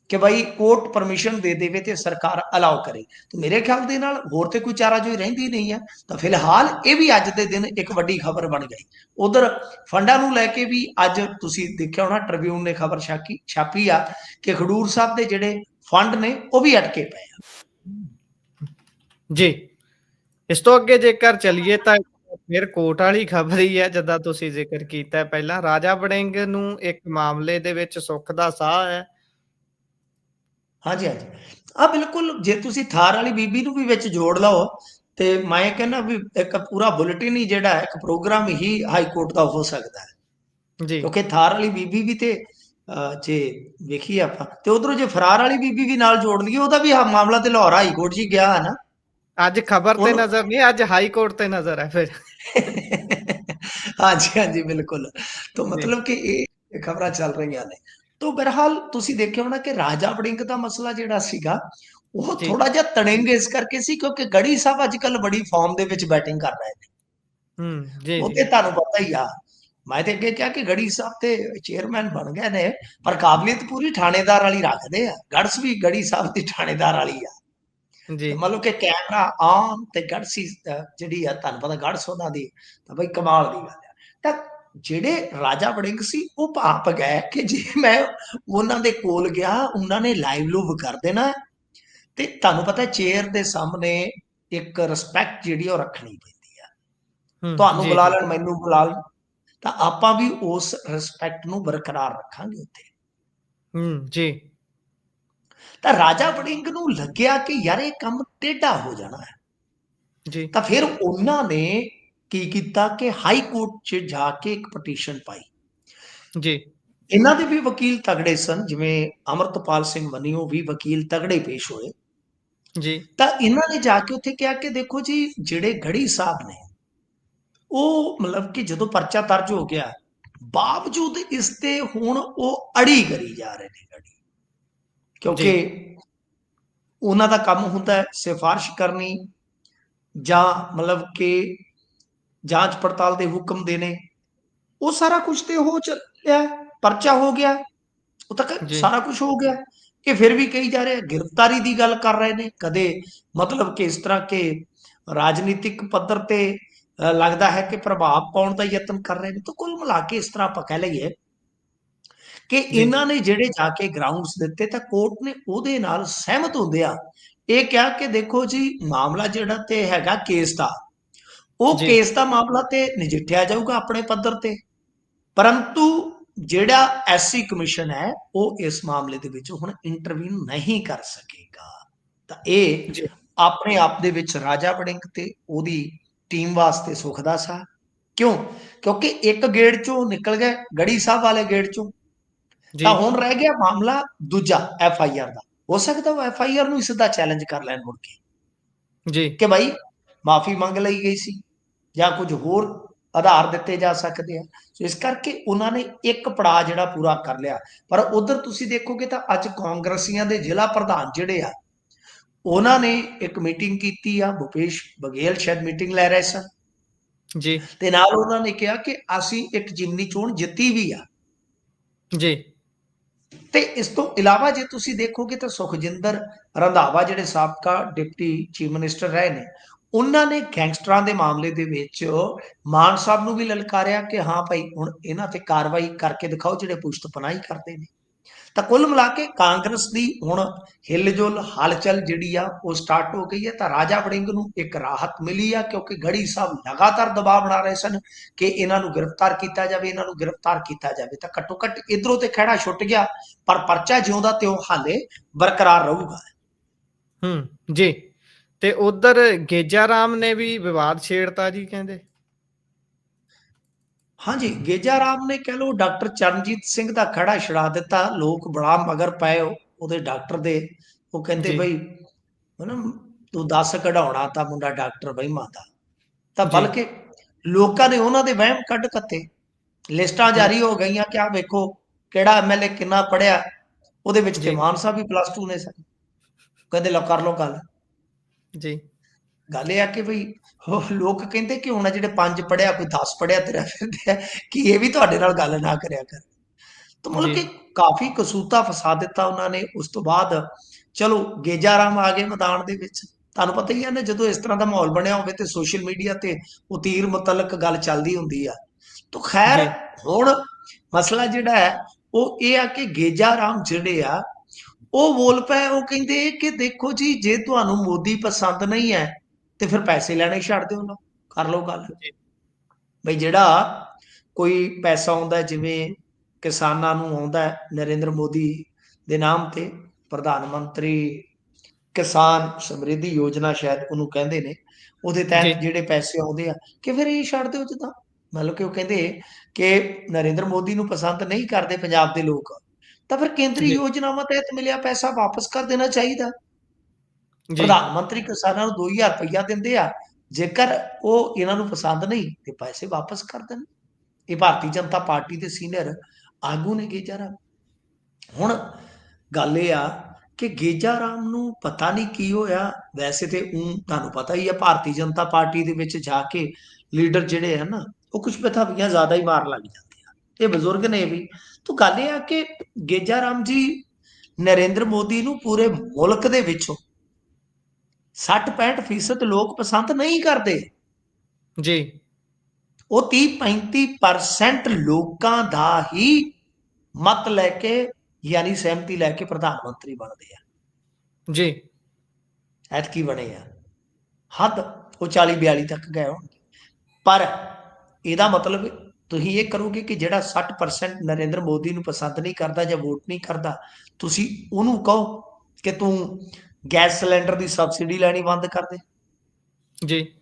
ਕਿ ਭਾਈ ਕੋਰਟ ਪਰਮਿਸ਼ਨ ਦੇ ਦੇਵੇ ਤੇ ਸਰਕਾਰ ਅਲਾਉ ਕਰੇ। ਤੇ ਮੇਰੇ ਖਿਆਲ ਦੇ ਨਾਲ ਹੋਰ ਤੇ ਕੋਈ ਚਾਰਾ ਜੋ ਰਹਿੰਦੀ ਨਹੀਂ ਹੈ ਤਾਂ ਫਿਲਹਾਲ ਇਹ ਵੀ ਅੱਜ ਦੇ ਦਿਨ ਇੱਕ ਵੱਡੀ ਖਬਰ ਬਣ ਗਈ। ਉਧਰ ਫੰਡਾਂ ਨੂੰ ਲੈ ਕੇ ਵੀ ਅੱਜ ਤੁਸੀਂ ਦੇਖਿਆ ਹੋਣਾ ਟ੍ਰਿਬਿਊਨ ਨੇ ਖਬਰ ਛਾਕੀ ਛਾਪੀ ਆ ਕਿ ਖਡੂਰ ਸਾਹਿਬ ਦੇ ਜਿਹੜੇ ਫੰਡ ਨੇ, ਉਹ ਵੀ ਅਟਕੇ ਪਏ ਆ। ਜੀ। ਇਸ ਤੋਂ ਅੱਗੇ ਜੇਕਰ ਚਲੀਏ ਤਾਂ ਫਿਰ ਕੋਟ ਵਾਲੀ ਖਬਰ ਹੀ ਹੈ ਜਦਾਂ ਤੁਸੀਂ ਜ਼ਿਕਰ ਕੀਤਾ ਪਹਿਲਾਂ। ਰਾਜਾ ਵੜਿੰਗ ਨੂੰ ਇੱਕ ਮਾਮਲੇ ਦੇ ਵਿੱਚ ਸੁੱਖ ਦਾ ਸਾਹ ਹੈ। ਹਾਂਜੀ ਹਾਂਜੀ। ਆ ਬਿਲਕੁਲ ਜੇ ਤੁਸੀਂ ਥਾਰ ਵਾਲੀ ਬੀਬੀ ਨੂੰ ਵੀ ਵਿੱਚ ਜੋੜ ਲਓ ਤੇ ਮੈਂ ਕਹਿੰਦਾ ਵੀ ਇੱਕ ਪੂਰਾ ਬੁਲੇਟਿਨ ਹੀ ਜਿਹੜਾ ਹੈ, ਇੱਕ ਪ੍ਰੋਗਰਾਮ ਹੀ ਹਾਈ ਕੋਰਟ ਦਾ ਹੋ ਸਕਦਾ ਹੈ। ਜੀ। ਕਿਉਂਕਿ ਥਾਰ ਵਾਲੀ ਬੀਬੀ ਵੀ ਤੇ ਜੇ ਵੇਖੀਏ ਆਪਾਂ ਤੇ ਉਧਰੋਂ ਜੇ ਫਰਾਰ ਵਾਲੀ ਬੀਬੀ ਵੀ ਨਾਲ ਜੋੜ ਲਈਏ ਉਹਦਾ ਵੀ ਮਾਮਲਾ ਤੇ ਲਾਹੌਰ ਹਾਈ ਕੋਰਟ 'ਚ ਹੀ ਗਿਆ ਹੈ ਨਾ ਅੱਜ ਖਬਰ ਤੇ ਨਜ਼ਰ ਨਹੀਂ ਅੱਜ ਹਾਈ ਕੋਰਟ ਤੇ ਨਜ਼ਰ ਹੈ ਫਿਰ। ਹਾਂਜੀ ਹਾਂਜੀ ਬਿਲਕੁਲ। ਤਾਂ ਮਤਲਬ ਕਿ ਇਹ ਖਬਰਾਂ ਚੱਲ ਰਹੀਆਂ ਨੇ। ਤਾਂ ਬਹਰਹਾਲ ਤੁਸੀਂ ਦੇਖਿਆ ਹੋਣਾ ਕਿ ਰਾਜਾ ਵੜਿੰਗ ਦਾ ਮਸਲਾ ਜਿਹੜਾ ਸੀਗਾ ਉਹ। ਥੋੜਾ ਜਿਹਾ ਤਣਿੰਗ ਇਸ ਕਰਕੇ ਸੀ ਕਿਉਂਕਿ ਗੜੀ ਸਾਹਿਬ ਅੱਜ ਕੱਲ ਬੜੀ ਫਾਰਮ ਦੇ ਵਿੱਚ ਬੈਟਿੰਗ ਕਰ ਰਹੇ ਨੇ। ਹੂੰ ਜੀ ਉਹ ਤੇ ਤੁਹਾਨੂੰ ਪਤਾ ਹੀ ਆ ਮੈਂ ਤੇ ਅੱਗੇ ਕਿਹਾ ਕਿ ਗੜੀ ਸਾਹਿਬ ਤੇ ਚੇਅਰਮੈਨ ਬਣ ਗਏ ਨੇ ਪਰ ਕਾਬਲੀਅਤ ਪੂਰੀ ਥਾਣੇਦਾਰ ਵਾਲੀ ਰੱਖਦੇ ਆ। ਗੜਸ ਵੀ ਗੜੀ ਸਾਹਿਬ ਦੀ ਥਾਣੇਦਾਰ ਵਾਲੀ ਆ। ਜੀ। ਮਤਲਬ ਕਿ ਕੈਮਰਾ ਆਨ ਤੇ ਗੜਸੀ ਜਿਹੜੀ ਆ ਤੁਹਾਨੂੰ ਪਤਾ ਗੜਸ ਉਹਨਾਂ ਦੀ ਤਾਂ ਬਈ ਕਮਾਲ ਦੀ ਗੱਲ ਆ। ਤਾਂ ਜਿਹੜੇ ਰਾਜਾ ਵੜਿੰਗ ਸੀ ਉਹ ਭਾਪ ਗਏ ਕਿ ਜੇ ਮੈਂ ਉਹਨਾਂ ਦੇ ਕੋਲ ਗਿਆ ਉਹਨਾਂ ਨੇ ਲਾਈਵ ਲੂਵ ਕਰ ਦੇਣਾ। ਤੇ ਤੁਹਾਨੂੰ ਪਤਾ ਚੇਅਰ ਦੇ ਸਾਹਮਣੇ ਇੱਕ ਰਿਸਪੈਕਟ ਜਿਹੜੀ ਉਹ ਰੱਖਣੀ ਪੈਂਦੀ ਆ। ਤੁਹਾਨੂੰ ਬੁਲਾ। ਲੈਣ ਮੈਨੂੰ ਬੁਲਾ ਲੈਣ। ਤਾਂ ਆਪਾਂ ਵੀ ਉਸ ਰਿਸਪੈਕਟ ਨੂੰ ਬਰਕਰਾਰ ਰੱਖਾਂਗੇ ਉੱਥੇ। ਹੂੰ ਜੀ। ਤਾਂ ਰਾਜਾ ਵੜਿੰਗ ਨੂੰ ਲੱਗਿਆ ਕਿ ਯਾਰ ਇਹ ਕੰਮ ਟੇਢਾ ਹੋ ਜਾਣਾ ਹੈ। ਜੀ। ਤਾਂ ਫਿਰ ਉਹਨਾਂ ਨੇ ਕੀ ਕੀਤਾ ਕਿ ਹਾਈ ਕੋਰਟ 'ਚ ਜਾ ਕੇ ਇੱਕ ਪਟੀਸ਼ਨ ਪਾਈ। ਜੀ। ਇਹਨਾਂ ਦੇ ਵੀ ਵਕੀਲ ਤਗੜੇ ਸਨ ਜਿਵੇਂ ਅਮਰਤਪਾਲ ਸਿੰਘ ਮਨੀਓ ਵੀ ਵਕੀਲ ਤਗੜੇ ਪੇਸ਼ ਹੋਏ। ਜੀ। ਤਾਂ ਇਹਨਾਂ ਨੇ ਜਾ ਕੇ ਉੱਥੇ ਕਿਹਾ ਕਿ ਦੇਖੋ ਜੀ ਜਿਹੜੇ ਗੜੀ ਸਾਹਿਬ ਨੇ ਉਹ ਮਤਲਬ ਕਿ ਜਦੋਂ ਪਰਚਾ ਦਰਜ ਹੋ ਗਿਆ ਬਾਵਜੂਦ ਇਸ ਤੇ ਹੁਣ ਉਹ ਅੜੀ ਕਰੀ ਜਾ ਰਹੇ ਨੇ ਗੜੀ ਕਿਉਂਕਿ ਉਹਨਾਂ ਦਾ ਕੰਮ ਹੁੰਦਾ ਹੈ ਸਿਫਾਰਿਸ਼ ਕਰਨੀ ਜਾਂ ਮਤਲਬ ਕਿ ਜਾਂਚ ਪੜਤਾਲ ਦੇ ਹੁਕਮ ਦੇਣੇ ਉਹ ਸਾਰਾ ਕੁਝ ਤੇ ਹੋ ਚੱਲਿਆ ਪਰਚਾ ਹੋ ਗਿਆ ਉਹ ਤੱਕ। ਸਾਰਾ ਕੁਝ ਹੋ ਗਿਆ। ਇਹ ਫਿਰ ਵੀ ਕਹੀ ਜਾ ਰਿਹਾ ਗ੍ਰਿਫਤਾਰੀ ਦੀ ਗੱਲ ਕਰ ਰਹੇ ਨੇ। ਕਦੇ ਮਤਲਬ ਕਿ ਇਸ ਤਰ੍ਹਾਂ ਕਿ ਰਾਜਨੀਤਿਕ ਪੱਧਰ ਤੇ ਲੱਗਦਾ ਹੈ ਕਿ ਪ੍ਰਭਾਵ ਪਾਉਣ ਦਾ ਯਤਨ ਕਰ ਰਹੇ ਨੇ ਤਾਂ ਕੁੱਲ ਮਿਲਾ ਕੇ ਇਸ ਤਰ੍ਹਾਂ ਆਪਾਂ ਕਹਿ ਲਈਏ ਕਿ ਇਹਨਾਂ ਨੇ ਜਿਹੜੇ ਜਾ ਕੇ ਗਰਾਊਂਡਸ ਦਿੱਤੇ ਤਾਂ ਕੋਰਟ ਨੇ ਉਹਦੇ ਨਾਲ ਸਹਿਮਤ ਹੁੰਦੇ ਆ ਇਹ ਕਿਹਾ ਕਿ ਦੇਖੋ ਜੀ ਮਾਮਲਾ ਜਿਹੜਾ ਤੇ ਹੈਗਾ ਕੇਸ ਦਾ ਉਹ। ਕੇਸ ਦਾ ਮਾਮਲਾ ਤੇ ਨਜਿੱਠਿਆ ਜਾਊਗਾ ਆਪਣੇ ਪੱਧਰ ਤੇ। ਪਰੰਤੂ ਜਿਹੜਾ ਐਸਸੀ ਕਮਿਸ਼ਨ ਹੈ ਉਹ ਇਸ ਮਾਮਲੇ ਦੇ ਵਿੱਚ ਹੁਣ ਇੰਟਰਵੀਨ ਨਹੀਂ ਕਰ ਸਕੇਗਾ। ਤਾਂ ਇਹ। ਆਪਣੇ ਆਪ ਦੇ ਵਿੱਚ ਰਾਜਾ ਵੜਿੰਗ ਤੇ ਉਹਦੀ ਟੀਮ ਵਾਸਤੇ ਸੁੱਖ ਦਾ ਸਾਹ। ਕਿਉਂ? ਕਿਉਂਕਿ ਇੱਕ ਗੇੜ ਚੋਂ ਨਿਕਲ ਗਏ ਗੜੀ ਸਾਹਿਬ ਵਾਲੇ ਗੇੜ ਚੋਂ। ਤਾਂ ਹੁਣ ਰਹਿ ਗਿਆ ਮਾਮਲਾ ਦੂਜਾ ਐਫ ਆਈ ਆਰ ਦਾ। ਹੋ ਸਕਦਾ ਉਹ ਐਫ ਆਈ ਆਰ ਨੂੰ ਸਿੱਧਾ ਚੈਲੰਜ ਕਰ ਲੈਣ ਮੁੜ ਕੇ। ਜੀ। ਕਿ ਭਾਈ ਮਾਫੀ ਮੰਗ ਲਈ ਗਈ ਸੀ ਜਾਂ ਕੁਝ ਹੋਰ ਆਧਾਰ ਦਿੱਤੇ ਜਾ ਸਕਦੇ ਆ। ਸੋ ਇਸ ਕਰਕੇ ਉਹਨਾਂ ਨੇ ਇੱਕ ਪੜਾਅ ਜਿਹੜਾ ਪੂਰਾ ਕਰ ਲਿਆ। ਪਰ ਉਧਰ ਤੁਸੀਂ ਦੇਖੋਗੇ ਤਾਂ ਅੱਜ ਕਾਂਗਰਸੀਆਂ ਦੇ ਜ਼ਿਲ੍ਹਾ ਪ੍ਰਧਾਨ ਜਿਹੜੇ ਆ ਉਹਨਾਂ ਨੇ ਇੱਕ ਮੀਟਿੰਗ ਕੀਤੀ ਆ ਭੁਪੇਸ਼ ਬਘੇਲ ਸ਼ਾਇਦ ਮੀਟਿੰਗ ਲੈ ਰਹੇ ਸਨ। ਜੀ। ਤੇ ਨਾਲ ਉਹਨਾਂ ਨੇ ਕਿਹਾ ਕਿ ਅਸੀਂ ਇੱਕ ਜਿਮਨੀ ਚੋਣ ਜਿੱਤੀ ਵੀ ਆ। ਜੀ। ਤੇ ਇਸ ਤੋਂ ਇਲਾਵਾ ਜੇ ਤੁਸੀਂ ਦੇਖੋਗੇ ਤਾਂ ਸੁਖਜਿੰਦਰ ਰੰਧਾਵਾ ਜਿਹੜੇ ਸਾਬਕਾ ਡਿਪਟੀ ਚੀਫ ਮਿਨਿਸਟਰ ਰਹੇ ਨੇ ਉਹਨਾਂ ਨੇ ਗੈਂਗਸਟਰਾਂ ਦੇ ਮਾਮਲੇ ਦੇ ਵਿੱਚ ਮਾਨ ਸਾਹਿਬ ਨੂੰ ਵੀ ਲਲਕਾਰਿਆ ਕਿ ਹਾਂ ਭਾਈ, ਹੁਣ ਇਹਨਾਂ ਤੇ ਕਾਰਵਾਈ ਕਰਕੇ ਦਿਖਾਓ ਜਿਹੜੇ ਪੁਸ਼ਤ ਪਨਾਹੀ ਕਰਦੇ ਨੇ। ਤਾਂ ਕੁੱਲ ਮਿਲਾ ਕੇ ਕਾਂਗਰਸ ਦੀ ਹੁਣ ਹਿਲਜੁਲ ਹਲਚਲ ਜਿਹੜੀ ਆ, ਉਹ ਸਟਾਰਟ ਹੋ ਗਈ ਹੈ। ਤਾਂ ਰਾਜਾ ਵੜਿੰਗ ਨੂੰ ਇੱਕ ਰਾਹਤ ਮਿਲੀ ਆ, ਕਿਉਂਕਿ ਗੜੀ ਸਾਹਿਬ ਲਗਾਤਾਰ ਦਬਾਅ ਬਣਾ ਰਹੇ ਸਨ ਕਿ ਇਹਨਾਂ ਨੂੰ ਗ੍ਰਿਫਤਾਰ ਕੀਤਾ ਜਾਵੇ, ਇਹਨਾਂ ਨੂੰ ਗ੍ਰਿਫਤਾਰ ਕੀਤਾ ਜਾਵੇ। ਤਾਂ ਘੱਟੋ ਘੱਟ ਇਧਰੋਂ ਤੇ ਖਹਿੜਾ ਛੁੱਟ ਗਿਆ, ਪਰ ਪਰਚਾ ਜਿਉਂਦਾ ਤੇ ਉਹ ਹਾਲੇ ਬਰਕਰਾਰ ਰਹੂਗਾ। ਹੂੰ, ਜੀ। ਤੇ ਉਧਰ ਗੇਜਾ ਰਾਮ ਨੇ ਵੀ ਵਿਵਾਦ ਛੇੜਤਾ ਜੀ ਕਹਿੰਦੇ। ਹਾਂਜੀ ਗੇਜਾ ਰਾਮ ਨੇ ਕਹਿ ਲੋ ਡਾਕਟਰ ਚਰਨਜੀਤ ਸਿੰਘ ਦਾ ਖੜਾ ਛੜਾ ਦਿੱਤਾ ਲੋਕ ਬੜਾ ਮਗਰ ਪਏ ਉਹ- ਉਹਦੇ ਡਾਕਟਰ ਦੇ। ਉਹ ਕਹਿੰਦੇ। ਬਈ ਹਨਾ ਤੂੰ ਦੱਸ ਕਢਾਉਣਾ ਤਾਂ ਮੁੰਡਾ ਡਾਕਟਰ ਬਹਿਮਾ ਦਾ ਤਾਂ। ਬਲਕਿ ਲੋਕਾਂ ਨੇ ਉਹਨਾਂ ਦੇ ਵਹਿਮ ਕੱਢ ਕੱਤੇ। ਲਿਸਟਾਂ ਜਾਰੀ ਹੋ ਗਈਆਂ ਕਿ ਆ ਵੇਖੋ ਕਿਹੜਾ ਐਮਐਲਏ ਕਿੰਨਾ ਪੜਿਆ ਉਹਦੇ ਵਿੱਚ ਜੀ। ਤੇ ਮਾਨ ਸਾਹਿਬ ਵੀ ਪਲੱਸ 2 ਨੇ ਸਨ ਕਹਿੰਦੇ ਲਓ ਕਰ ਲਓ ਗੱਲ। ਜੀ ਗੱਲ ਇਹ ਆ ਕਿ ਭਈ ਉਹ ਲੋਕ ਕਹਿੰਦੇ ਕਿ ਹੁਣ ਜਿਹੜੇ ਪੰਜ ਪੜਿਆ ਕੋਈ 10 ਪੜਿਆ ਤੇਰਾ ਫਿਰਦੇ ਆ ਕਿ ਇਹ ਵੀ ਤੁਹਾਡੇ ਨਾਲ ਗੱਲ ਨਾ ਕਰਿਆ ਕਰ ਤਾਂ ਮਤਲਬ ਜੀ। ਕਿ ਕਾਫੀ ਕਸੂਤਾ ਫਸਾ ਦਿੱਤਾ ਉਹਨਾਂ ਨੇ ਉਸ ਤੋਂ ਬਾਅਦ ਚਲੋ ਗੇਜਾ ਰਾਮ ਆ ਗਏ ਮੈਦਾਨ ਦੇ ਵਿੱਚ ਤੁਹਾਨੂੰ ਪਤਾ ਹੀ ਹੈ ਨਾ ਜਦੋਂ ਇਸ ਤਰ੍ਹਾਂ ਦਾ ਮਾਹੌਲ ਬਣਿਆ ਹੋਵੇ ਤੇ ਸੋਸ਼ਲ ਮੀਡੀਆ ਤੇ ਉਹ ਤੀਰ ਮੁਤਲਕ ਗੱਲ ਚੱਲਦੀ ਹੁੰਦੀ ਆ ਤਾਂ ਖੈਰ ਜੀ। ਹੁਣ ਮਸਲਾ ਜਿਹੜਾ ਹੈ ਉਹ ਇਹ ਆ ਕਿ ਗੇਜਾ ਰਾਮ ਜਿਹੜੇ ਆ ਉਹ ਬੋਲ ਪਏ ਉਹ ਕਹਿੰਦੇ ਕਿ ਦੇਖੋ ਜੀ ਜੇ ਤੁਹਾਨੂੰ ਮੋਦੀ ਪਸੰਦ ਨਹੀਂ ਹੈ ਤੇ ਫਿਰ ਪੈਸੇ ਲੈਣੇ ਛੱਡ ਦਿਓ ਨਾ ਕਰ ਲਓ ਗੱਲ। ਬਈ ਜਿਹੜਾ ਕੋਈ ਪੈਸਾ ਆਉਂਦਾ ਜਿਵੇਂ ਕਿਸਾਨਾਂ ਨੂੰ ਆਉਂਦਾ ਨਰਿੰਦਰ ਮੋਦੀ ਦੇ ਨਾਮ ਤੇ ਪ੍ਰਧਾਨ ਮੰਤਰੀ ਕਿਸਾਨ ਸਮਰਿੱਧੀ ਯੋਜਨਾ ਸ਼ਾਇਦ ਉਹਨੂੰ ਕਹਿੰਦੇ ਨੇ ਉਹਦੇ। ਤਹਿਤ ਜਿਹੜੇ ਪੈਸੇ ਆਉਂਦੇ ਆ ਕਿ ਫਿਰ ਇਹ ਛੱਡ ਦਿਓ ਜਿੱਦਾਂ ਮਤਲਬ ਕਿ ਉਹ ਕਹਿੰਦੇ ਕਿ ਨਰਿੰਦਰ ਮੋਦੀ ਨੂੰ ਪਸੰਦ ਨਹੀਂ ਕਰਦੇ ਪੰਜਾਬ ਦੇ ਲੋਕ ਤਾਂ ਫਿਰ ਕੇਂਦਰੀ। ਯੋਜਨਾਵਾਂ ਤਹਿਤ ਮਿਲਿਆ ਪੈਸਾ ਵਾਪਸ ਕਰ ਦੇਣਾ ਚਾਹੀਦਾ। ਜੀ। ਪ੍ਰਧਾਨ ਮੰਤਰੀ ਕਿਸਾਨਾਂ ਨੂੰ 2000 ਰੁਪਇਆ ਦਿੰਦੇ ਆ ਜੇਕਰ ਉਹ ਇਹਨਾਂ ਨੂੰ ਪਸੰਦ ਨਹੀਂ ਤੇ ਪੈਸੇ ਵਾਪਸ ਕਰ ਦੇਣ। ਇਹ ਭਾਰਤੀ ਜਨਤਾ ਪਾਰਟੀ ਦੇ ਸੀਨੀਅਰ ਆਗੂ ਨੇ ਗੇਜਾ ਰਾਮ। ਹੁਣ ਗੱਲ ਇਹ ਆ ਕਿ ਗੇਜਾ ਰਾਮ ਨੂੰ ਪਤਾ ਨਹੀਂ ਕੀ ਹੋਇਆ। ਵੈਸੇ ਤੇ ਉਹ ਤੁਹਾਨੂੰ ਪਤਾ ਹੀ ਆ ਭਾਰਤੀ ਜਨਤਾ ਪਾਰਟੀ ਦੇ ਵਿੱਚ ਜਾ ਕੇ ਲੀਡਰ ਜਿਹੜੇ ਆ ਨਾ ਉਹ ਕੁਝ ਪਥਾਵੀਆਂ ਜ਼ਿਆਦਾ ਹੀ ਮਾਰ ਲੱਗ ਜਾਂਦੇ ਇਹ ਬਜ਼ੁਰਗ ਨੇ ਵੀ। ਤਾਂ ਗੱਲ ਇਹ ਆ ਕਿ ਗੇਜਾ ਰਾਮ ਜੀ ਨਰਿੰਦਰ ਮੋਦੀ ਨੂੰ ਪੂਰੇ ਮੁਲਕ ਦੇ ਵਿੱਚੋਂ 60-65% ਲੋਕ ਪਸੰਦ ਨਹੀਂ ਕਰਦੇ। ਜੀ। ਉਹ 30-35% ਲੋਕਾਂ ਦਾ ਹੀ ਮਤ ਲੈ ਕੇ ਯਾਨੀ ਸਹਿਮਤੀ ਲੈ ਕੇ ਪ੍ਰਧਾਨ ਮੰਤਰੀ ਬਣਦੇ ਆ। ਜੀ। ਐਤਕੀ ਬਣੇ ਆ। ਹੱਦ ਉਹ 40-42 ਤੱਕ ਗਏ ਹੋਣਗੇ। ਪਰ ਇਹਦਾ ਮਤਲਬ ਤੁਸੀਂ ਇਹ ਕਰੋਗੇ ਕਿ ਜਿਹੜਾ 60% ਨਰਿੰਦਰ ਮੋਦੀ ਨੂੰ ਪਸੰਦ ਨਹੀਂ ਕਰਦਾ ਜਾਂ ਵੋਟ ਨਹੀਂ ਕਰਦਾ ਤੁਸੀਂ ਉਹਨੂੰ ਕਹੋ ਕਿ ਤੂੰ ਗੈਸ ਸਿਲੰਡਰ ਦੀ ਸਬਸਿਡੀ ਲੈਣੀ ਬੰਦ ਕਰ ਦੇ। ਜੀ।